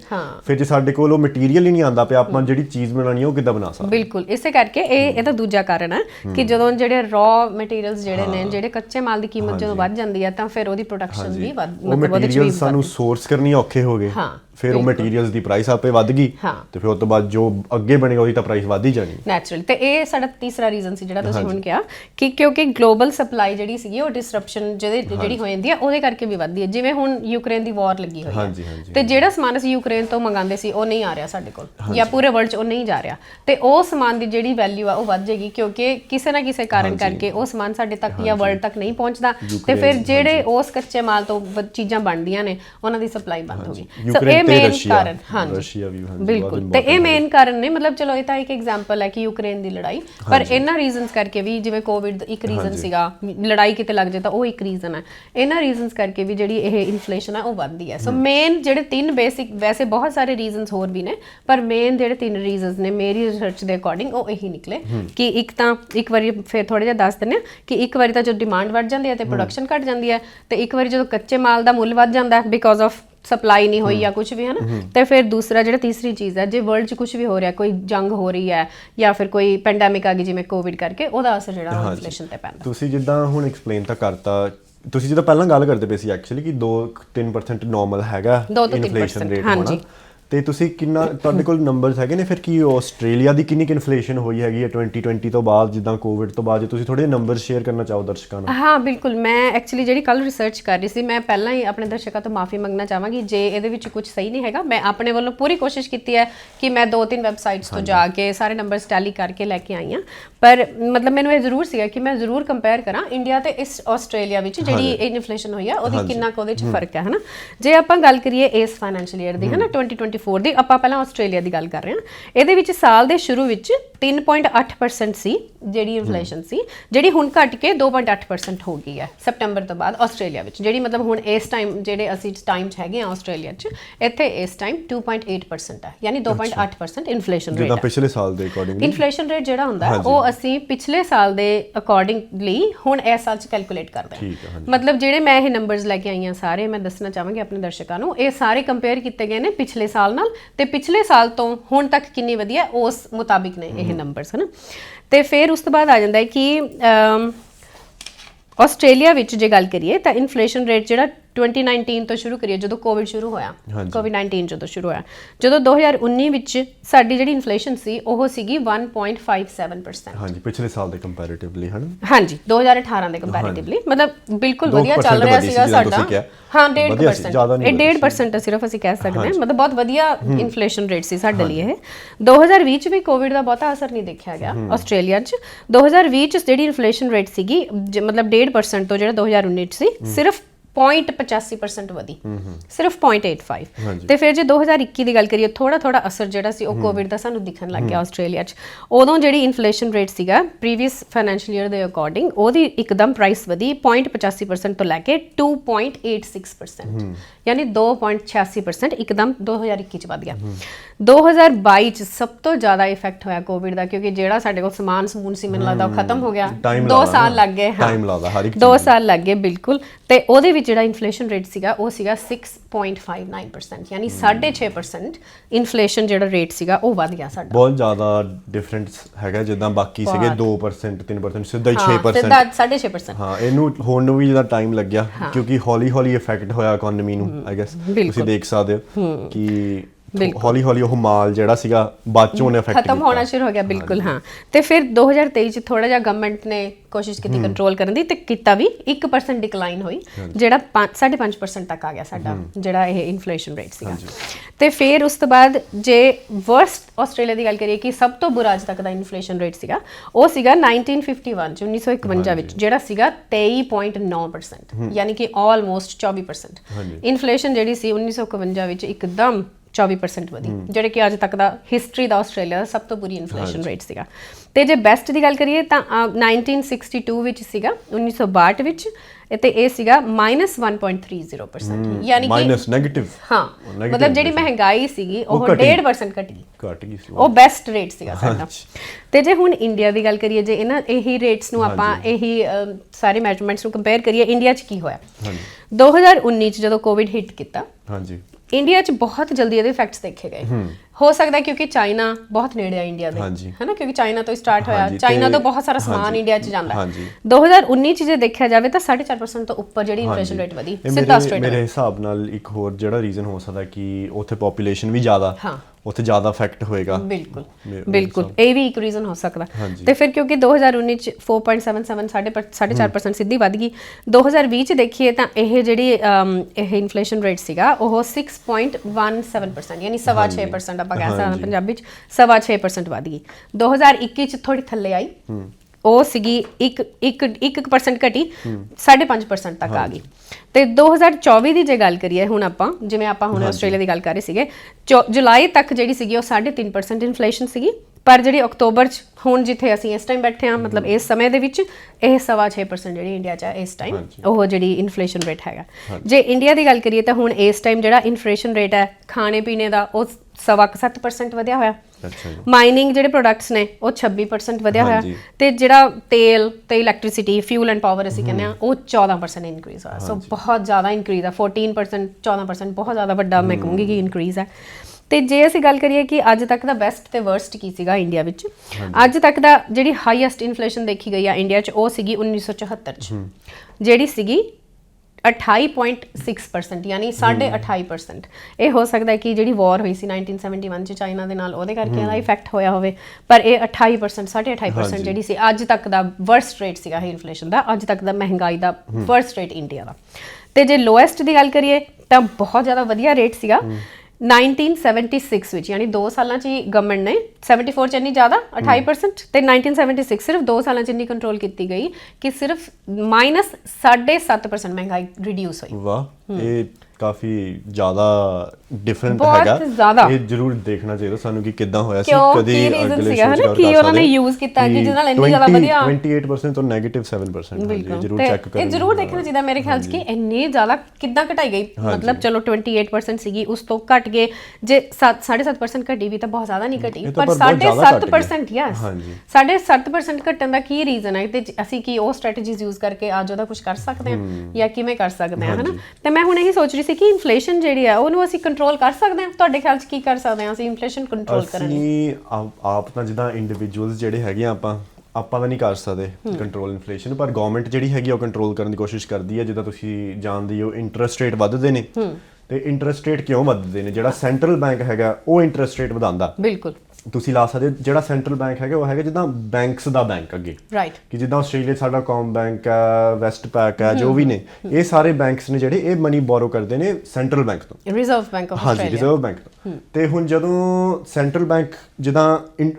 ਫਿਰ ਜੇ ਸਾਡੇ ਕੋਲ ਉਹ ਮਟੀਰੀਅਲ ਹੀ ਨਹੀਂ ਆਂਦਾ ਪਿਆ ਆਪਾਂ ਜਿਹੜੀ ਚੀਜ਼ ਬਣਾਣੀ ਹੈ ਉਹ ਕਿੱਦਾਂ ਬਣਾ ਸਕਦੇ? ਬਿਲਕੁਲ ਇਸੇ ਕਰਕੇ ਇਹ ਇਹਦਾ ਦੂਜਾ ਕਾਰਨ ਹੈ। ਕਿ ਜਦੋਂ ਜਿਹੜੇ raw materials ਜਿਹੜੇ ਨੇ ਜਿਹੜੇ ਕੱਚੇ ਮਾਲ ਦੀ ਕੀਮਤ ਜਦੋਂ ਵੱਧ ਜਾਂਦੀ ਹੈ ਤਾਂ ਫਿਰ ਉਹਦੀ ਪ੍ਰੋਡਕਸ਼ਨ ਵੀ ਵੱਧ ਮਤਲਬ ਉਹਦੇ ਚ ਵੀ ਸਾਨੂੰ ਸੋਰਸ ਕਰਨੀ ਔਖੇ ਹੋ ਗਏ। ਹਾਂ, ਫਿਰ ਉਹ ਮਟੀਰੀਅਲਸ ਦੀ ਪ੍ਰਾਈਸ ਆਪੇ ਵੱਧ ਗਈ। ਤੇ ਫਿਰ ਉਸ ਤੋਂ ਬਾਅਦ ਜੋ ਅੱਗੇ ਬਣੇਗਾ ਉਹਦੀ ਤਾਂ ਪ੍ਰਾਈਸ ਵੱਧ ਹੀ ਜਾਣੀ। ਨੈਚੁਰਲ ਤੇ ਇਹ ਸਾਡਾ ਤੀਸਰਾ ਰੀਜ਼ਨ ਸੀ ਜਿਹੜਾ ਤੁਸੀਂ ਹੁਣ ਕਿਹਾ ਕਿ ਕਿਉਂਕਿ ਗਲੋਬਲ ਸਪਲਾਈ ਜਿਹੜੀ ਸੀਗੀ ਉਹ ਡਿਸਰਪਸ਼ਨ ਜਿਹਦੇ ਜਿਹੜੀ ਹੋ ਜਾਂਦੀ ਹੈ ਉਹਦੇ ਕਰਕੇ ਵੀ ਵੱਧਦੀ ਹੈ। ਜਿਵੇਂ ਹੁਣ ਯੂਕਰੇਨ ਦੀ ਵਾਰ ਲੱਗੀ ਹੋਈ ਹੈ ਤੇ ਜਿਹੜਾ ਸਮਾਨ ਅਸੀਂ ਯੂਕਰੇਨ ਤੋਂ ਮੰਗਾਉਂਦੇ ਸੀ ਉਹ ਨਹੀਂ ਆ ਰਿਹਾ ਸਾਡੇ ਕੋਲ। ਜਾਂ ਪੂਰੇ ਵਰਲਡ 'ਚ ਉਹ ਨਹੀਂ ਜਾ ਰਿਹਾ। ਤੇ ਉਹ ਸਮਾਨ ਦੀ ਜਿਹੜੀ ਵੈਲਿਊ ਆ ਉਹ ਵੱਧ ਜਾਏਗੀ ਕਿਉਂਕਿ ਕਿਸੇ ਨਾ ਕਿਸੇ ਕਾਰਨ ਕਰਕੇ ਉਹ ਸਮਾਨ ਸਾਡੇ ਤੱਕ ਜਾਂ ਵਰਲਡ ਤੱਕ ਨਹੀਂ ਪਹੁੰਚਦਾ। ਤੇ ਫਿਰ ਜਿਹੜੇ ਉਸ ਕੱਚੇ ਮਾਲ ਤੋਂ ਚੀਜ਼ਾਂ ਬਣਦੀਆਂ ਨੇ ਉਹਨਾਂ ਦੀ ਸਪਲਾਈ ਬੰਦ ਹੋ ਗਈ। ਸੋ ਇਹ ਮੇਨ ਰਸ਼ੀਆ ਕਾਰਨ ਹਾਂਜੀ। ਰਸ਼ੀਆ ਵੀ ਹਾਂਜੀ ਬਿਲਕੁਲ। ਤੇ ਇਹ ਮੇਨ ਕਾਰਨ ਨੇ ਮਤਲਬ ਚਲੋ ਇਹ ਤਾਂ ਇੱਕ ਐਗਜ਼ਾਮਪਲ ਹੈ ਕਿ ਯੂਕਰੇਨ ਦੀ ਲੜਾਈ। ਪਰ ਇਹਨਾਂ ਰੀਜ਼ਨਸ ਕਰਕੇ ਵੀ ਜਿਵੇਂ ਕੋਵਿਡ ਇੱਕ ਰੀਜ਼ਨ ਸੀਗਾ ਲੜਾਈ ਕਿਤੇ ਲੱਗ ਜਾਏ ਤਾਂ ਉਹ ਇੱਕ ਰੀਜ਼ਨ ਹੈ। ਇਹਨਾਂ ਰੀਜ਼ਨਸ ਕਰਕੇ ਵੀ ਜਿਹੜੀ ਇਹ ਇਨਫਲੇਸ਼ਨ ਹੈ ਉਹ ਵੱਧਦੀ ਹੈ। ਸੋ ਮੇਨ ਜਿਹੜੇ ਤਿੰਨ ਬੇਸਿਕ ਵੈਸੇ ਬਹੁਤ ਸਾਰੇ ਰੀਜ਼ਨਸ ਹੋਰ ਵੀ ਨੇ ਪਰ ਮੇਨ ਜਿਹੜੇ ਤਿੰਨ ਰੀਜ਼ਨਸ ਨੇ ਮੇਰੀ ਰਿਸਰਚ ਦੇ ਅਕੋਰਡਿੰਗ ਉਹ ਇਹੀ ਨਿਕਲੇ ਕਿ ਇੱਕ ਤਾਂ ਇੱਕ ਵਾਰੀ ਫਿਰ ਥੋੜਾ ਜਿਹਾ ਦੱਸ ਹਾਂ ਕਿ ਇੱਕ ਵਾਰੀ ਤਾਂ ਜਦੋਂ ਡਿਮਾਂਡ ਵੱਧ ਜਾਂਦੀ ਹੈ ਤੇ ਪ੍ਰੋਡਕਸ਼ਨ ਘਟ ਜਾਂਦੀ ਹੈ ਤੇ ਇੱਕ ਵਾਰੀ ਜਦੋਂ ਕੱਚੇ ਮਾਲ ਦਾ ਮੁੱਲ ਵੱਧ ਜਾਂਦਾ ਹੈ ਬਿਕੋਜ਼ ਆਫ ਸਪਲਾਈ ਨਹੀਂ ਹੋਈ ਜਾਂ ਕੁਝ ਵੀ ਹੈ। ਨਾ ਤੇ ਫਿਰ ਦੂਸਰਾ ਜਿਹੜਾ ਤੀਸਰੀ ਚੀਜ਼ ਹੈ ਜੇ ਵਰਲਡ 'ਚ ਕੁਝ ਵੀ ਹੋ ਰਿਹਾ ਕੋਈ ਜੰਗ ਹੋ ਰਹੀ ਹੈ ਜਾਂ ਫਿਰ ਕੋਈ ਪੈਂਡੈਮਿਕ ਆ ਗਈ ਜਿਵੇਂ ਕੋਵਿਡ ਕਰਕੇ ਉਹਦਾ ਅਸਰ ਜਿਹੜਾ ਇਨਫਲੇਸ਼ਨ ਤੇ ਪੈਂਦਾ। ਤੁਸੀਂ ਜਿੱਦਾਂ ਹੁਣ ਐਕਸਪਲੇਨ ਤਾਂ ਕਰਤਾ ਤੁਸੀਂ ਜਿੱਦਾਂ ਪਹਿਲਾਂ ਗੱਲ ਕਰਦੇ ਪਏ ਸੀ ਐਕਚੁਅਲੀ ਕਿ 2-3% ਨਾਰਮਲ ਹੈਗਾ ਇਨਫਲੇਸ਼ਨ ਰੇਟ। ਹੋਣਾ। ਤੇ ਤੁਸੀਂ ਕਿੰਨਾ ਤੁਹਾਡੇ ਕੋਲ ਨੰਬਰਸ ਹੈਗੇ ਨੇ? ਫਿਰ ਕੀ ਆਸਟ੍ਰੇਲੀਆ ਦੀ ਕਿੰਨੀ ਇਨਫਲੇਸ਼ਨ ਹੋਈ ਹੈਗੀ ਹੈ 2020 ਤੋਂ ਬਾਅਦ ਜਿੱਦਾਂ ਕੋਵਿਡ ਤੋਂ ਬਾਅਦ? ਜੇ ਤੁਸੀਂ ਥੋੜੇ ਨੰਬਰ ਸ਼ੇਅਰ ਕਰਨਾ ਚਾਹੋ ਦਰਸ਼ਕਾਂ ਨਾਲ ਹਾਂ ਬਿਲਕੁਲ। ਮੈਂ ਐਕਚੁਅਲੀ ਜਿਹੜੀ ਕੱਲ ਰਿਸਰਚ ਕਰ ਰਹੀ ਸੀ ਮੈਂ ਪਹਿਲਾਂ ਹੀ ਆਪਣੇ ਦਰਸ਼ਕਾਂ ਤੋਂ ਮਾਫੀ ਮੰਗਣਾ ਚਾਹਾਂਗੀ ਜੇ ਇਹਦੇ ਵਿੱਚ ਕੁਝ ਸਹੀ ਨਹੀਂ ਹੈਗਾ ਮੈਂ ਆਪਣੇ ਵੱਲੋਂ ਪੂਰੀ ਕੋਸ਼ਿਸ਼ ਕੀਤੀ ਹੈ ਕਿ ਮੈਂ ਦੋ ਤਿੰਨ ਵੈਬਸਾਈਟਸ ਤੋਂ ਜਾ ਕੇ ਸਾਰੇ ਨੰਬਰਸ ਟੈਲੀ ਕਰਕੇ ਲੈ ਕੇ ਆਈ ਹਾਂ। ਪਰ ਮਤਲਬ ਮੈਨੂੰ ਇਹ ਜ਼ਰੂਰ ਸੀਗਾ ਕਿ ਮੈਂ ਜ਼ਰੂਰ ਕੰਪੇਅਰ ਕਰਾਂ ਇੰਡੀਆ ਤੇ ਇਸ ਆਸਟ੍ਰੇਲੀਆ ਵਿੱਚ ਜਿਹੜੀ ਇਨਫਲੇਸ਼ਨ ਹੋਈ ਆ ਉਹਦੀ ਕਿੰਨਾ ਕੁ ਉਹਦੇ ਚ ਫ਼ਰਕ ਹੈ ਹਨਾ? ਜੇ ਆਪਾਂ ਗੱਲ ਕਰੀਏ ਇਸ ਫਾਈਨੈਂਸ਼ੀਅਲ ਈਅਰ ਦੀ ਹਨਾ? 2024 ਦੀ ਆਪਾਂ ਪਹਿਲਾਂ ਆਸਟ੍ਰੇਲੀਆ ਦੀ ਗੱਲ ਕਰ ਰਹੇ ਹਾਂ। ਇਹਦੇ ਵਿੱਚ ਸਾਲ ਦੇ ਸ਼ੁਰੂ ਵਿੱਚ 3.8% ਸੀ ਜਿਹੜੀ ਇਨਫਲੇਸ਼ਨ ਸੀ ਜਿਹੜੀ ਹੁਣ ਘਟ ਕੇ 2.8% ਹੋ ਗਈ ਹੈ ਸਪਟੈਂਬਰ ਤੋਂ ਬਾਅਦ ਆਸਟ੍ਰੇਲੀਆ ਵਿੱਚ ਜਿਹੜੀ ਮਤਲਬ ਹੁਣ ਇਸ ਟਾਈਮ ਜਿਹੜੇ ਅਸੀਂ ਟਾਈਮ 'ਚ ਹੈਗੇ ਆ ਆਸਟ੍ਰੇਲੀਆ 'ਚ ਇੱਥੇ ਇਸ ਟਾਈਮ 2.8% ਹੈ ਯਾਨੀ 2.8% ਇਨਫਲੇਸ਼ਨ ਰੇਟ ਹੈ। ਪਿਛਲੇ ਸਾਲ ਦੇ ਅਕੋਰਡਿੰਗਲੀ ਇਨਫਲੇਸ਼ਨ ਰੇਟ ਜਿਹੜਾ ਹੁੰਦਾ ਉਹ ਅਸੀਂ ਪਿਛਲੇ ਸਾਲ ਦੇ ਅਕੋਰਡਿੰਗਲੀ ਹੁਣ ਇਸ ਸਾਲ 'ਚ ਕੈਲਕੂਲੇਟ ਕਰਦੇ ਹੈ, ਮਤਲਬ ਜਿਹੜੇ ਮੈਂ ਇਹ ਨੰਬਰਸ ਲੈ ਕੇ ਆਈ ਹਾਂ ਸਾਰੇ ਮੈਂ ਦੱਸਣਾ ਚਾਹਾਂਗੀ ਆਪਣੇ ਦਰਸ਼ਕਾਂ ਨੂੰ ਇਹ ਸਾਰੇ ਕੰਪੇਅਰ ਕੀਤੇ ਗਏ ਨੇ ਪਿਛਲੇ ਸਾਲ ਨਾਲ ਤੇ ਪਿਛਲੇ ਸਾਲ ਤੋਂ ਹੁਣ ਤੱਕ ਕਿੰਨੀ ਵਧੀਆ ਹੈ, ਉਸ ਮੁਤਾਬਿਕ ਨੇ ਇਹ ਨੰਬਰਸ ਹਨ? ਤੇ ਫਿਰ ਉਸ ਤੋਂ ਬਾਅਦ ਆ ਜਾਂਦਾ ਹੈ ਕਿ ਆਸਟ੍ਰੇਲੀਆ ਵਿੱਚ ਜੇ ਗੱਲ ਕਰੀਏ ਤਾਂ ਇਨਫਲੇਸ਼ਨ ਰੇਟ ਜਿਹੜਾ 2019 ਤੋਂ ਸ਼ੁਰੂ ਕਰੀਏ ਜਦੋਂ ਕੋਵਿਡ ਸ਼ੁਰੂ ਹੋਇਆ ਹਾਂਜੀ। ਕੋਵਿਡ 19 ਜਦੋਂ ਸ਼ੁਰੂ ਹੋਇਆ। ਜਦੋਂ 2019 ਵਿੱਚ ਸਾਡੀ ਜਿਹੜੀ ਇਨਫਲੇਸ਼ਨ ਸੀ ਉਹ ਸੀਗੀ 1.57% ਹਾਂਜੀ ਪਿਛਲੇ ਸਾਲ ਦੇ ਕੰਪੈਰੀਟਿਵਲੀ ਹਨ? ਹਾਂਜੀ 2018 ਦੇ ਕੰਪੈਰੀਟਿਵਲੀ ਮਤਲਬ ਬਿਲਕੁਲ ਵਧੀਆ ਚੱਲ ਰਿਹਾ ਸੀਗਾ ਸਾਡਾ। ਹਾਂ ਵਧੀਆ ਸੀ, 1.5% ਜ਼ਿਆਦਾ ਨਹੀਂ ਇਹ ਵਧੀ 1.5% ਸਿਰਫ ਅਸੀਂ ਕਹਿ ਸਕਦੇ ਹਾਂ। ਮਤਲਬ ਬਹੁਤ ਵਧੀਆ ਇਨਫਲੇਸ਼ਨ ਰੇਟ ਸੀ ਸਾਡੇ ਲਈ ਇਹ। 2020 ਚ ਵੀ ਕੋਵਿਡ ਦਾ ਬਹੁਤਾ ਅਸਰ ਨਹੀਂ ਦੇਖਿਆ ਗਿਆ ਆਸਟ੍ਰੇਲੀਆ ਚ। 2020 ਚ ਜਿਹੜੀ ਇਨਫਲੇਸ਼ਨ ਰੇਟ ਸੀਗੀ ਮਤਲਬ 1.5% ਤੋਂ ਜਿਹੜਾ 2019 ਚ ਸੀ ਸਿਰਫ 0.85% ਵਧੀ। ਸਿਰਫ 0.85 ਤੇ ਫਿਰ ਜੇ 2021 ਦੀ ਗੱਲ ਕਰੀਏ ਥੋੜਾ ਥੋੜਾ ਅਸਰ ਜਿਹੜਾ ਸੀ ਉਹ ਕੋਵਿਡ ਦਾ ਸਾਨੂੰ ਦਿਖਣ ਲੱਗ ਗਿਆ ਆਸਟ੍ਰੇਲੀਆ 'ਚ। ਉਦੋਂ ਜਿਹੜੀ ਇਨਫਲੇਸ਼ਨ ਰੇਟ ਸੀਗਾ ਪ੍ਰੀਵੀਅਸ ਫਾਈਨੈਂਸ਼ੀਅਲ ਈਅਰ ਦੇ ਅਕੋਰਡਿੰਗ ਉਹਦੀ ਇੱਕਦਮ ਪ੍ਰਾਈਸ ਵਧੀ 0.85% ਤੋਂ ਲੈ ਕੇ 2.86% ਯਾਨੀ 2.86% ਇੱਕਦਮ 2021 ਚ ਵਧ ਗਿਆ। 2022 ਚ ਸਭ ਤੋਂ ਜ਼ਿਆਦਾ ਇਫੈਕਟ ਹੋਇਆ ਕੋਵਿਡ ਦਾ ਕਿਉਂਕਿ ਜਿਹੜਾ ਸਾਡੇ ਕੋਲ ਸਮਾਨ ਸਮੂਨ ਸੀ ਮੈਨੂੰ ਲੱਗਦਾ ਉਹ ਖਤਮ ਹੋ ਗਿਆ। Time 2 ਲੱਗਦਾ ਸਾਲ। ਲੱਗ ਗਏ ਲੱਗਦਾ ਹਰ ਇੱਕ 2 ਸਾਲ ਲੱਗ ਗਏ ਬਿਲਕੁਲ। ਤੇ ਉਹਦੇ ਵਿੱਚ ਜਿਹੜਾ ਇਨਫਲੇਸ਼ਨ ਰੇਟ ਸੀਗਾ ਉਹ ਸੀਗਾ 6.59% ਯਾਨੀ 6.5% ਇਨਫਲੇਸ਼ਨ ਜਿਹੜਾ ਰੇਟ ਸੀਗਾ ਉਹ ਵੱਧ ਗਿਆ ਸਾਡਾ। ਬਹੁਤ ਜ਼ਿਆਦਾ ਡਿਫਰੈਂਸ ਹੈਗਾ ਜਿੱਦਾਂ ਬਾਕੀ ਸੀਗੇ 2% 3% ਸਿੱਧਾ ਹੀ ਹਾਂ 6% ਸਿੱਧਾ 6.5% ਹਾਂ ਇਹਨੂੰ ਹੋਣ ਨੂੰ ਵੀ ਜਿਹਦਾ ਟਾਈਮ ਲੱਗਿਆ ਕਿਉਂਕਿ ਹੌਲੀ ਹੌਲੀ ਇਫੈਕਟ ਹੋਇਆ ਇਕਨੋਮੀ ਨੂੰ ਆਈ ਗੈਸ। ਤੁਸੀਂ ਦੇਖ ਸਕਦੇ ਹੋ। ਕਿ। ਹੌਲੀ ਹੌਲੀ ਉਹ ਮਾਲ ਜਿਹੜਾ ਸੀਗਾ ਬਾਅਦ ਚੋਂ ਉਹਨੇ ਇਫੈਕਟ ਖਤਮ ਹੋਣਾ ਸ਼ੁਰੂ ਹੋ ਗਿਆ ਬਿਲਕੁਲ ਹਾਂ। ਤੇ ਫਿਰ 2023 ਚ ਥੋੜਾ ਜਿਹਾ ਗਵਰਨਮੈਂਟ ਨੇ ਕੋਸ਼ਿਸ਼ ਕੀਤੀ ਕੰਟਰੋਲ ਕਰਨ ਦੀ ਤੇ ਕੀਤਾ ਵੀ 1% ਡਿਕਲਾਈਨ ਹੋਈ ਜਿਹੜਾ 5.5% ਤੱਕ ਆ ਗਿਆ ਸਾਡਾ ਜਿਹੜਾ ਇਹ ਇਨਫਲੇਸ਼ਨ ਰੇਟ ਸੀਗਾ। ਤੇ ਫਿਰ ਉਸ ਤੋਂ ਬਾਅਦ ਜੇ ਵਰਸਟ ਆਸਟ੍ਰੇਲੀਆ ਦੀ ਗੱਲ ਕਰੀਏ ਕਿ ਸਭ ਤੋਂ ਬੁਰਾ ਅੱਜ ਤੱਕ ਦਾ ਇਨਫਲੇਸ਼ਨ ਰੇਟ ਸੀਗਾ ਉਹ ਸੀਗਾ 1951 ਚ 1951 ਵਿੱਚ ਜਿਹੜਾ ਸੀਗਾ 23.9% ਯਾਨੀ ਕਿ ਆਲਮੋਸਟ 24% ਇਨਫਲੇਸ਼ਨ ਜਿਹੜੀ ਸੀ 1951 ਵਿੱਚ ਇੱਕਦਮ 24% ਵਧੀ। ਜਿਹੜੇ ਕਿ ਅੱਜ ਤੱਕ ਦਾ ਹਿਸਟਰੀ ਦਾ ਆਸਟ੍ਰੇਲੀਆ ਦਾ ਸਭ ਤੋਂ ਬੁਰੀ ਇਨਫਲੇਸ਼ਨ ਰੇਟ ਸੀਗਾ। ਤੇ ਜੇ ਬੈਸਟ ਦੀ ਗੱਲ ਕਰੀਏ ਤਾਂ ਅ, 1962 ਵਿੱਚ ਸੀਗਾ 1962 ਵਿੱਚ ਤੇ ਇਹ ਸੀਗਾ -1.30% ਯਾਨੀ ਕਿ ਮਾਈਨਸ 네ਗੇਟਿਵ ਹਾਂ ਮਤਲਬ ਜਿਹੜੀ ਮਹਿੰਗਾਈ ਸੀਗੀ ਉਹ ਉਹ ਘਟੀ। 1.5% ਘਟੀ। ਘਟ ਗਈ ਸੀ। ਉਹ ਬੈਸਟ ਰੇਟ ਸੀਗਾ ਸਾਡਾ। ਤੇ ਜੇ ਹੁਣ ਇੰਡੀਆ ਦੀ ਗੱਲ ਕਰੀਏ ਜੇ ਇਹਨਾਂ ਇਹੀ ਰੇਟਸ ਨੂੰ ਆਪਾਂ ਇਹੀ ਸਾਰੇ ਮੈਜਰਮੈਂਟਸ ਨੂੰ ਕੰਪੇਅਰ ਕਰੀਏ ਇੰਡੀਆ 'ਚ ਕੀ ਹੋਇਆ? 2019 'ਚ ਜਦੋਂ ਕੋਵਿਡ ਹਿੱਟ ਕੀਤਾ ਹਾਂਜੀ। ਇੰਡੀਆ 'ਚ ਬਹੁਤ ਜਲਦੀ ਇਹਦੇ ਇਫੈਕਟਸ ਦੇਖੇ ਗਏ। ਹੋ ਸਕਦਾ ਕਿਉਂਕਿ ਚਾਈਨਾ ਬਹੁਤ ਨੇੜੇ ਆ ਇੰਡੀਆ ਦੇ। ਹੈਨਾ ਕਿਉਂਕਿ ਚਾਈਨਾ ਤੋਂ ਸਟਾਰਟ ਹੋਇਆ। ਚਾਈਨਾ ਤੇ- ਬਹੁਤ ਸਾਰਾ ਸਮਾਨ ਇੰਡੀਆ 'ਚ ਜਾਂਦਾ ਹੈ। ਹਾਂਜੀ। 2019 'ਚ ਜੇ ਦੇਖਿਆ ਜਾਵੇ ਤਾਂ 4.5% ਤੋਂ ਉੱਪਰ ਜਿਹੜੀ ਇਨਫਲੇਸ਼ਨ ਰੇਟ ਵਧੀ ਸਿੱਧਾ ਆਸਟ੍ਰੇਲੀਆ ਮੇਰੇ ਹਿਸਾਬ ਨਾਲ ਇੱਕ ਹੋਰ ਜਿਹੜਾ ਰੀਜ਼ਨ ਹੋ ਸਕਦਾ ਕਿ ਉੱਥੇ ਪੋਪੂਲੇਸ਼ਨ ਵੀ ਜ਼ਿਆਦਾ ਹਾਂ। ਉੱਥੇ ਜ਼ਿਆਦਾ ਇਫੈਕਟ ਹੋਏਗਾ। ਬਿਲਕੁਲ ਬਿਲਕੁਲ। ਇਹ ਵੀ ਇੱਕ ਰੀਜ਼ਨ ਹੋ ਸਕਦਾ। ਤੇ ਫਿਰ ਕਿਉਂਕਿ 2019 ਚ 4.77 ਸਾਢੇ ਪਰ- ਸਾਢੇ ਚਾਰ percent ਸਿੱਧੀ ਵੱਧ ਗਈ। 2020 ਚ ਦੇਖੀਏ ਤਾਂ ਇਹ ਜਿਹੜੀ ਇਹ ਇਨਫਲੇਸ਼ਨ ਰੇਟ ਸੀਗਾ ਉਹ 6.17% ਯਾਨੀ ਸਵਾ 6% ਆਪਾਂ ਕਹਿ ਸਕਦੇ ਹਾਂ। ਪੰਜਾਬੀ ਚ ਸਵਾ 6% ਵੱਧ ਗਈ। 2021 ਚ ਥੋੜੀ ਥੱਲੇ ਆਈ। ਉਹ ਸੀਗੀ 1 1 1% ਘਟੀ 5.5% ਤੱਕ ਆ ਗਈ। ਤੇ 2024 ਦੀ ਜੇ ਗੱਲ ਕਰੀਏ ਹੁਣ ਆਪਾਂ ਜਿਵੇਂ ਆਪਾਂ ਹੁਣ ਆਸਟ੍ਰੇਲੀਆ ਦੀ ਗੱਲ ਕਰ ਰਹੇ ਸੀਗੇ ਜੁਲਾਈ ਤੱਕ ਜਿਹੜੀ ਸੀਗੀ ਉਹ 3.5% ਇਨਫਲੇਸ਼ਨ ਸੀਗੀ। ਪਰ ਜਿਹੜੀ ਅਕਤੂਬਰ ਚ ਹੁਣ ਜਿੱਥੇ ਅਸੀਂ ਇਸ ਟਾਈਮ ਬੈਠੇ ਹਾਂ ਮਤਲਬ ਇਸ ਸਮੇਂ ਦੇ ਵਿੱਚ ਇਹ ਸਵਾ 6% ਜਿਹੜੀ ਇੰਡੀਆ ਚ ਹੈ ਇਸ ਟਾਈਮ ਉਹ ਜਿਹੜੀ ਇਨਫਲੇਸ਼ਨ ਰੇਟ ਹੈਗਾ। ਜੇ ਇੰਡੀਆ ਦੀ ਗੱਲ ਕਰੀਏ ਤਾਂ ਹੁਣ ਇਸ ਟਾਈਮ ਜਿਹੜਾ ਇਨਫਲੇਸ਼ਨ ਰੇਟ ਹੈ ਖਾਣੇ ਪੀਣੇ ਦਾ ਉਹ ਸਵਾ ਕੁ ਸੱਤ 7% ਵਧਿਆ ਹੋਇਆ। ਅੱਛਾ ਜੀ। ਮਾਈਨਿੰਗ ਜਿਹੜੇ ਪ੍ਰੋਡਕਟਸ ਨੇ ਉਹ 26% ਵਧਿਆ ਹੋਇਆ। ਤੇ ਜਿਹੜਾ ਤੇਲ ਤੇ ਇਲੈਕਟ੍ਰਿਸਿਟੀ ਫਿਊਲ ਐਂਡ ਪਾਵਰ ਅਸੀਂ ਕਹਿੰਦੇ ਆ ਉਹ 14% ਇਨਕਰੀਜ਼ ਹੋਇਆ। ਸੋ ਬਹੁਤ ਜ਼ਿਆਦਾ ਇਨਕਰੀਜ਼ ਆ। 14% 14% ਬਹੁਤ ਜ਼ਿਆਦਾ ਵੱਡਾ ਮੈਂ ਕਹੂੰਗੀ ਕਿ ਇਨਕਰੀਜ਼ ਹੈ। ਤੇ ਜੇ ਅਸੀਂ ਗੱਲ ਕਰੀਏ ਕਿ ਅੱਜ ਤੱਕ ਦਾ ਬੈਸਟ ਤੇ ਵਰਸਟ ਕੀ ਸੀਗਾ ਇੰਡੀਆ ਵਿੱਚ? ਅੱਜ ਤੱਕ ਦਾ ਜਿਹੜੀ ਹਾਈਐਸਟ ਇਨਫਲੇਸ਼ਨ ਦੇਖੀ ਗਈ ਆ ਇੰਡੀਆ 'ਚ ਉਹ ਸੀਗੀ 1974 'ਚ ਜਿਹੜੀ ਸੀਗੀ 28.6% ਯਾਨੀ 28.5% ਇਹ ਹੋ ਸਕਦਾ ਹੈ ਕਿ ਜਿਹੜੀ ਵਾਰ ਹੋਈ ਸੀ 1971 ਚ ਚਾਈਨਾ ਦੇ ਨਾਲ ਉਹਦੇ ਕਰਕੇ ਇਹਦਾ ਇਫੈਕਟ ਹੋਇਆ ਹੋਵੇ। ਪਰ ਇਹ 28% 28% ਹਾਂਜੀ। ਜਿਹੜੀ ਸੀ ਅੱਜ ਤੱਕ ਦਾ ਵਰਸਟ ਰੇਟ ਸੀਗਾ ਇਹ ਇਨਫਲੇਸ਼ਨ ਦਾ ਅੱਜ ਤੱਕ ਦਾ ਮਹਿੰਗਾਈ ਦਾ ਵਰਸਟ ਰੇਟ ਇੰਡੀਆ ਦਾ। ਤੇ ਜੇ ਲੋਐਸਟ ਦੀ ਗੱਲ ਕਰੀਏ ਤਾਂ ਬਹੁਤ ਜ਼ਿਆਦਾ ਵਧੀਆ ਰੇਟ ਸੀਗਾ। 1976 ਵਿੱਚ, ਯਾਨੀ 2 ਸਾਲਾਂ 'ਚ ਹੀ ਗਵਰਨਮੈਂਟ ਨੇ 74 ਚ ਇੰਨੀ ਜ਼ਿਆਦਾ 28% ਤੇ 1976 ਸਿਰਫ 2 ਸਾਲਾਂ 'ਚ ਇੰਨੀ ਕੰਟਰੋਲ ਕੀਤੀ ਗਈ ਕਿ ਸਿਰਫ -7.5% ਮਹਿੰਗਾਈ ਰਿਡਿਊਸ ਹੋਈ। ਵਾਹ। ਇਹ ਕਾਫੀ ਜ਼ਿਆਦਾ ਡਿਫਰੈਂਟ ਹੈਗਾ। ਇਹ ਜ਼ਰੂਰ ਦੇਖਣਾ ਚਾਹੀਦਾ ਸਾਨੂੰ ਕਿ ਕਿੱਦਾਂ ਹੋਇਆ ਸੀ? ਕਦੇ ਅਗਲੇ ਹਨਾ? ਗੱਲ ਕੀ ਉਹਨਾਂ ਨੇ use ਕੀਤਾ ਕਿ ਜਿਹਦੇ ਨਾਲ ਇੰਨੀ ਜ਼ਿਆਦਾ 20 ਵਧੀਆ- 28% ਤੋਂ -7% ਹਾਂਜੀ ਬਿਲਕੁਲ। ਜ਼ਰੂਰ ਤੇ ਚੈੱਕ ਕਰੋ ਇਹ ਜ਼ਰੂਰ ਦੇਖਣਾ ਚਾਹੀਦਾ ਮੇਰੇ ਖਿਆਲ 'ਚ ਕਿ ਇੰਨੀ ਜ਼ਿਆਦਾ ਕਿੱਦਾਂ ਘਟਾਈ ਗਈ? ਮਤਲਬ ਚਲੋ 28% ਸੀਗੀ ਉਸ ਤੋਂ ਘਟ ਕੇ ਜੇ 7.5% ਘਟੀ ਵੀ ਤਾਂ ਬਹੁਤ ਜ਼ਿਆਦਾ ਨਹੀਂ ਘਟੀ। ਇਹ ਪਰ ਪਰ ਬਹੁਤ ਜ਼ਿਆਦਾ ਘੱਟ 7.5% ਗਈ। ਯਸ ਹਾਂਜੀ। 7.5% ਘਟਣ ਦਾ ਕੀ ਰੀਜ਼ਨ ਹੈ? ਤੇ ਅਸੀਂ ਕੀ ਉਹ ਸਟ੍ਰੈਟਜੀਜ਼ ਯੂਜ਼ ਕਰਕੇ ਅੱਜ ਉਹਦਾ ਕੁਝ ਕਰ ਸਕਦੇ ਹਾਂ ਜਾਂ ਕਿਵੇਂ ਕਰ ਸਕਦੇ ਹਾਂ ਹਨਾ? ਤੇ ਮੈਂ ਹੁਣ ਇਹੀ ਸੋਚ ਰਹੀ ਸੀ ਕਿ ਇਨਫਲੇਸ਼ਨ ਜਿਹੜੀ ਹੈ ਉਹਨੂੰ ਅਸੀਂ ਕੰਟਰੋਲ ਕਰ ਸਕਦੇ ਹਾਂ। ਤੁਹਾਡੇ ਖਿਆਲ 'ਚ ਕੀ ਕਰ ਸਕਦੇ ਹਾਂ ਅਸੀਂ ਇਨਫਲੇਸ਼ਨ ਕੰਟਰੋਲ ਕਰਨ ਲਈ? ਅਸੀਂ ਆਪ- ਆਪ ਤਾਂ ਜਿੱਦਾਂ ਇੰਡੀਵਿਜੂਅਲਸ ਜਿਹੜੇ ਹੈਗੇ ਆ ਆਪਾਂ ਆਪਾਂ ਤਾਂ ਨਹੀਂ ਕਰ ਸਕਦੇ ਕੰਟਰੋਲ ਇਨਫਲੇਸ਼ਨ ਪਰ ਗਵਰਨਮੈਂਟ ਜਿਹੜੀ ਹੈਗੀ ਆ ਉਹ ਕੰਟਰੋਲ ਕਰਨ ਦੀ ਕੋਸ਼ਿਸ਼ ਕਰਦੀ ਹੈ ਜਿੱਦਾਂ ਤੁਸੀਂ ਜਾਣਦੇ ਹੋ ਇੰਟਰਸਟ ਰੇਟ ਵੱਧਦੇ ਨੇ। ਤੇ ਇੰਟਰਸਟ ਰੇਟ ਕਿਉਂ ਵੱਧਦੇ ਨੇ? ਜਿਹੜਾ ਸੈਂਟਰਲ ਬੈਂਕ ਹੈਗਾ ਉਹ ਇੰਟਰਸਟ ਰੇਟ ਵਧਾਉਂਦਾ। ਬਿਲਕੁਲ। ਤੁਸੀਂ ਲਾ ਸਕਦੇ ਹੋ ਜਿਹੜਾ ਸੈਂਟਰਲ ਬੈਂਕ ਹੈਗਾ ਉਹ ਹੈਗਾ ਜਿੱਦਾਂ ਬੈਂਕਸ ਦਾ ਬੈਂਕ ਅੱਗੇ। ਰਾਈਟ ਕਿ ਜਿੱਦਾਂ ਆਸਟ੍ਰੇਲੀਆ ਸਾਡਾ ਕਾਮ ਬੈਂਕ ਹੈ ਵੈਸਟ ਪੈਕ ਹੈ ਜੋ ਵੀ ਨੇ ਇਹ ਸਾਰੇ ਬੈਂਕਸ ਨੇ ਜਿਹੜੇ ਇਹ ਮਨੀ ਬੋਰੋ ਕਰਦੇ ਨੇ ਸੈਂਟਰਲ ਬੈਂਕ ਤੋਂ। ਰਿਜ਼ਰਵ ਬੈਂਕ ਆਫ ਹਾਂਜੀ ਆਸਟ੍ਰੇਲੀਆ ਰਿਜ਼ਰਵ ਬੈਂਕ ਤੋਂ। ਤੇ ਹੁਣ ਜਦੋਂ ਸੈਂਟਰਲ ਬੈਂਕ ਜਿੱਦਾਂ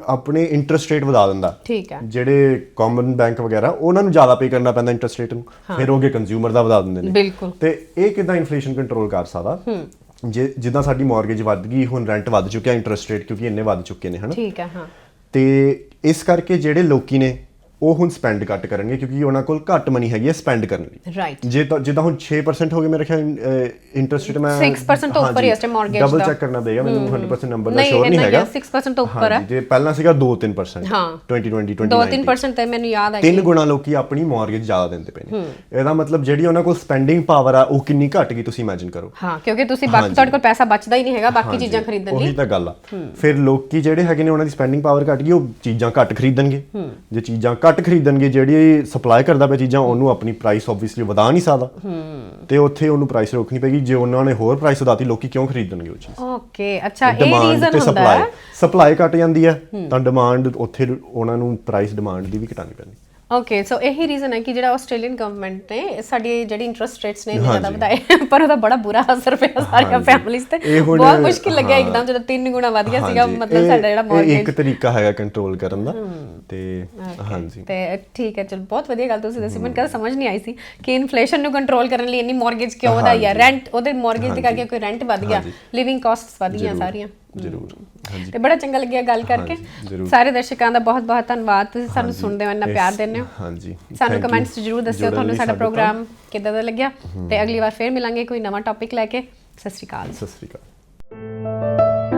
ਆਪਣੇ ਇੰਟਰਸਟ ਰੇਟ ਵਧਾ ਦਿੰਦਾ ਠੀਕ ਹੈ। ਜਿਹੜੇ ਕਾਮਨ ਬੈਂਕ ਵਗੈਰਾ ਉਹਨਾਂ ਨੂੰ ਜ਼ਿਆਦਾ ਪੇ ਕਰਨਾ ਪੈਂਦਾ ਇੰਟਰਸਟ ਰੇਟ ਨੂੰ। ਫਿਰ ਉਹ ਅੱਗੇ ਕੰਜ਼ਿਊਮਰ ਦਾ ਵਧਾ ਦਿੰਦੇ ਨੇ। ਬਿਲਕੁਲ। ਤੇ ਇਹ ਕਿਦਾਂ ਇਨਫਲੇਸ਼ਨ ਕੰਟਰੋਲ ਕਰ ਸਕਦਾ? ਜੇ ਜਿੱਦਾਂ ਸਾਡੀ ਮਾਰਗੇਜ ਵੱਧ ਗਈ ਹੁਣ ਰੈਂਟ ਵੱਧ ਚੁੱਕਿਆ ਇੰਟਰਸਟ ਰੇਟ ਕਿਉਂਕਿ ਇੰਨੇ ਵੱਧ ਚੁੱਕੇ ਨੇ ਹਨਾ? ਠੀਕ ਹੈ ਹਾਂ। ਤੇ ਇਸ ਕਰਕੇ ਜਿਹੜੇ ਲੋਕੀ ਨੇ ਉਹ ਹੁਣ ਸਪੈਂਡ ਘੱਟ ਕਰਨਗੇ ਕਿਉਂਕਿ ਉਹਨਾਂ ਕੋਲ ਘੱਟ ਮਨੀ ਹੈਗੀ ਹੈ ਸਪੈਂਡ ਕਰਨ ਲਈ। ਰਾਈਟ ਜੇ ਤਾਂ ਜਿੱਦਾਂ ਹੁਣ 6% ਹੋ ਗਏ ਮੇਰੇ ਖਿਆਲ ਇੰਟਰਸਟ ਰੇਟ ਮੈਂ 6% ਤੋਂ ਉੱਪਰ ਹੀ ਇਸ mortgage ਡਬਲ ਦਾ। ਚੈੱਕ ਕਰਨਾ ਪਏਗਾ ਮੈਨੂੰ 100% ਨੰਬਰ ਦਾ ਨਹੀਂ ਸ਼ੋਰ ਨਹੀਂ ਹੈਗਾ। 6% ਤੋਂ ਉੱਪਰ ਹੈ ਜੇ ਪਹਿਲਾਂ ਸੀਗਾ 2-3% ਹਾਂ। 2020 2019 2-3% ਤੇ ਮੈਨੂੰ ਯਾਦ ਹੈ ਤਿੰਨ ਗੁਣਾ ਲੋਕੀ ਆਪਣੀ ਮਾਰਗੇਜ ਜ਼ਿਆਦਾ ਦਿੰਦੇ ਪਏ ਨੇ। ਇਹਦਾ ਮਤਲਬ ਜਿਹੜੀ ਉਹਨਾਂ ਕੋਲ ਸਪੈਂਡਿੰਗ ਪਾਵਰ ਆ ਉਹ ਕਿੰਨੀ ਘਟ ਗਈ ਤੁਸੀਂ ਇਮੇਜਿਨ ਕਰੋ। ਹਾਂ ਕਿਉਂਕਿ ਤੁਸੀਂ ਬਾਕੀ ਤੁਹਾਡੇ ਕੋਲ ਪੈਸਾ ਬਚਦਾ ਹੀ ਨਹੀਂ ਹੈਗਾ ਬਾਕੀ ਚੀਜ਼ਾਂ ਖਰੀਦਣ ਉਹੀ ਲਈ ਤਾਂ ਗੱਲ ਆ। ਫਿਰ ਲੋਕੀ ਜਿਹੜੇ ਹੈਗੇ ਨੇ ਉਹਨਾਂ ਦੀ ਸਪੈਂਡਿੰਗ ਪਾਵਰ ਘਟ ਗਈ ਉਹ ਚੀਜ਼ਾਂ ਘੱਟ ਖਰੀਦਣਗੇ। ਜੇ ਚੀਜ਼ਾਂ ਘੱਟ ਖਰੀਦਣਗੇ ਜਿਹੜੀ ਸਪਲਾਈ ਕਰਦਾ ਪਿਆ ਚੀਜ਼ਾਂ ਉਹਨੂੰ ਆਪਣੀ ਪ੍ਰਾਈਸ ਆਬਵੀਅਸਲੀ ਵਧਾ ਨਹੀਂ ਸਕਦਾ। ਤੇ ਉੱਥੇ ਉਹਨੂੰ ਪ੍ਰਾਈਸ ਰੋਕਣੀ ਪੈਗੀ ਜੇ ਉਹਨਾਂ ਨੇ ਹੋਰ ਪ੍ਰਾਈਸ ਵਧਾਤੀ ਲੋਕੀ ਕਿਉਂ ਖਰੀਦਣਗੇ ਉਹ ਚੀਜ਼? ਓਕੇ ਅੱਛਾ ਇਹ ਰੀਜ਼ਨ ਹੁੰਦਾ ਹੈ। ਸਪਲਾਈ ਘਟ ਜਾਂਦੀ ਹੈ ਤਾਂ ਡਿਮਾਂਡ ਉੱਥੇ ਉਹਨਾਂ ਨੂੰ ਪ੍ਰਾਈਸ ਡਿਮਾਂਡ ਦੀ ਵੀ ਘਟਾਣੀ ਪੈਂਦੀ। ਓਕੇ ਸੋ ਇਹੀ ਰੀਜ਼ਨ ਹੈ ਕਿ ਜਿਹੜਾ ਆਸਟ੍ਰੇਲੀਅਨ ਗਵਰਨਮੈਂਟ ਨੇ ਸਾਡੀ ਜਿਹੜੀ ਇੰਟਰਸਟ ਰੇਟਸ ਨੇ ਇੰਨੇ ਜ਼ਿਆਦਾ। ਵਧਾਏ ਪਰ ਉਹਦਾ ਬੜਾ ਬੁਰਾ ਅਸਰ ਪਿਆ ਸਾਰੀਆਂ। ਫੈਮਿਲੀਜ਼ ਤੇ ਬਹੁਤ ਮੁਸ਼ਕਿਲ ਲੱਗਿਆ। ਇੱਕਦਮ ਜਦੋਂ ਤਿੰਨ ਗੁਣਾ ਵਧ ਗਿਆ ਸੀਗਾ ਮਤਲਬ ਸਾਡਾ ਜਿਹੜਾ ਮਾਰਗੇਜ ਇੱਕ ਤਰੀਕਾ ਹੈਗਾ ਕੰਟਰੋਲ ਕਰਨ ਦਾ ਤੇ ਹਾਂਜੀ ਤੇ ਠੀਕ ਹੈ ਚਲ ਬਹੁਤ ਵਧੀਆ ਗੱਲ ਤੁਸੀਂ ਦੱਸੀ ਮੈਨੂੰ ਕਦੇ ਸਮਝ ਨਹੀਂ ਆਈ ਸੀ ਕਿ ਇਨਫਲੇਸ਼ਨ ਨੂੰ ਕੰਟਰੋਲ ਕਰਨ ਲਈ ਇੰਨੀ ਮਾਰਗੇਜ ਕਿਉਂ ਵਧਾਈ ਹੈ। ਰੈਂਟ ਉਹਦੇ ਮਾਰਗੇਜ ਦੇ ਕਰਕੇ। ਕੋਈ ਰੈਂਟ ਵਧ ਗਿਆ। ਲਿਵਿੰਗ ਕਾਸਟਸ ਵਧ ਗਈਆਂ ਸਾਰੀਆਂ ਜ਼ਰੂਰ। ਹਾਂਜੀ। ਤੇ ਬੜਾ ਚੰਗਾ ਲੱਗਿਆ ਗੱਲ ਕਰਕੇ। ਸਾਰੇ ਦਰਸ਼ਕਾਂ ਦਾ ਬਹੁਤ ਬਹੁਤ ਧੰਨਵਾਦ। ਤੁਸੀਂ ਸਾਨੂੰ ਸੁਣਦੇ ਹੋ ਇੰਨਾ ਪਿਆਰ ਦਿੰਦੇ ਹੋ। ਹਾਂਜੀ ਸਾਨੂੰ ਕਮੈਂਟਸ 'ਚ ਜਰੂਰ ਦੱਸਿਓ ਤੁਹਾਨੂੰ ਸਾਡਾ। ਪ੍ਰੋਗਰਾਮ ਕਿੱਦਾਂ ਦਾ ਲੱਗਿਆ? ਤੇ ਅਗਲੀ ਵਾਰ ਫੇਰ ਮਿਲਾਂਗੇ ਕੋਈ ਨਵਾਂ ਟੌਪਿਕ ਲੈ ਕੇ। ਸਤਿ ਸ਼੍ਰੀ ਅਕਾਲ। ਸਤਿ ਸ੍ਰੀ ਅਕਾਲ।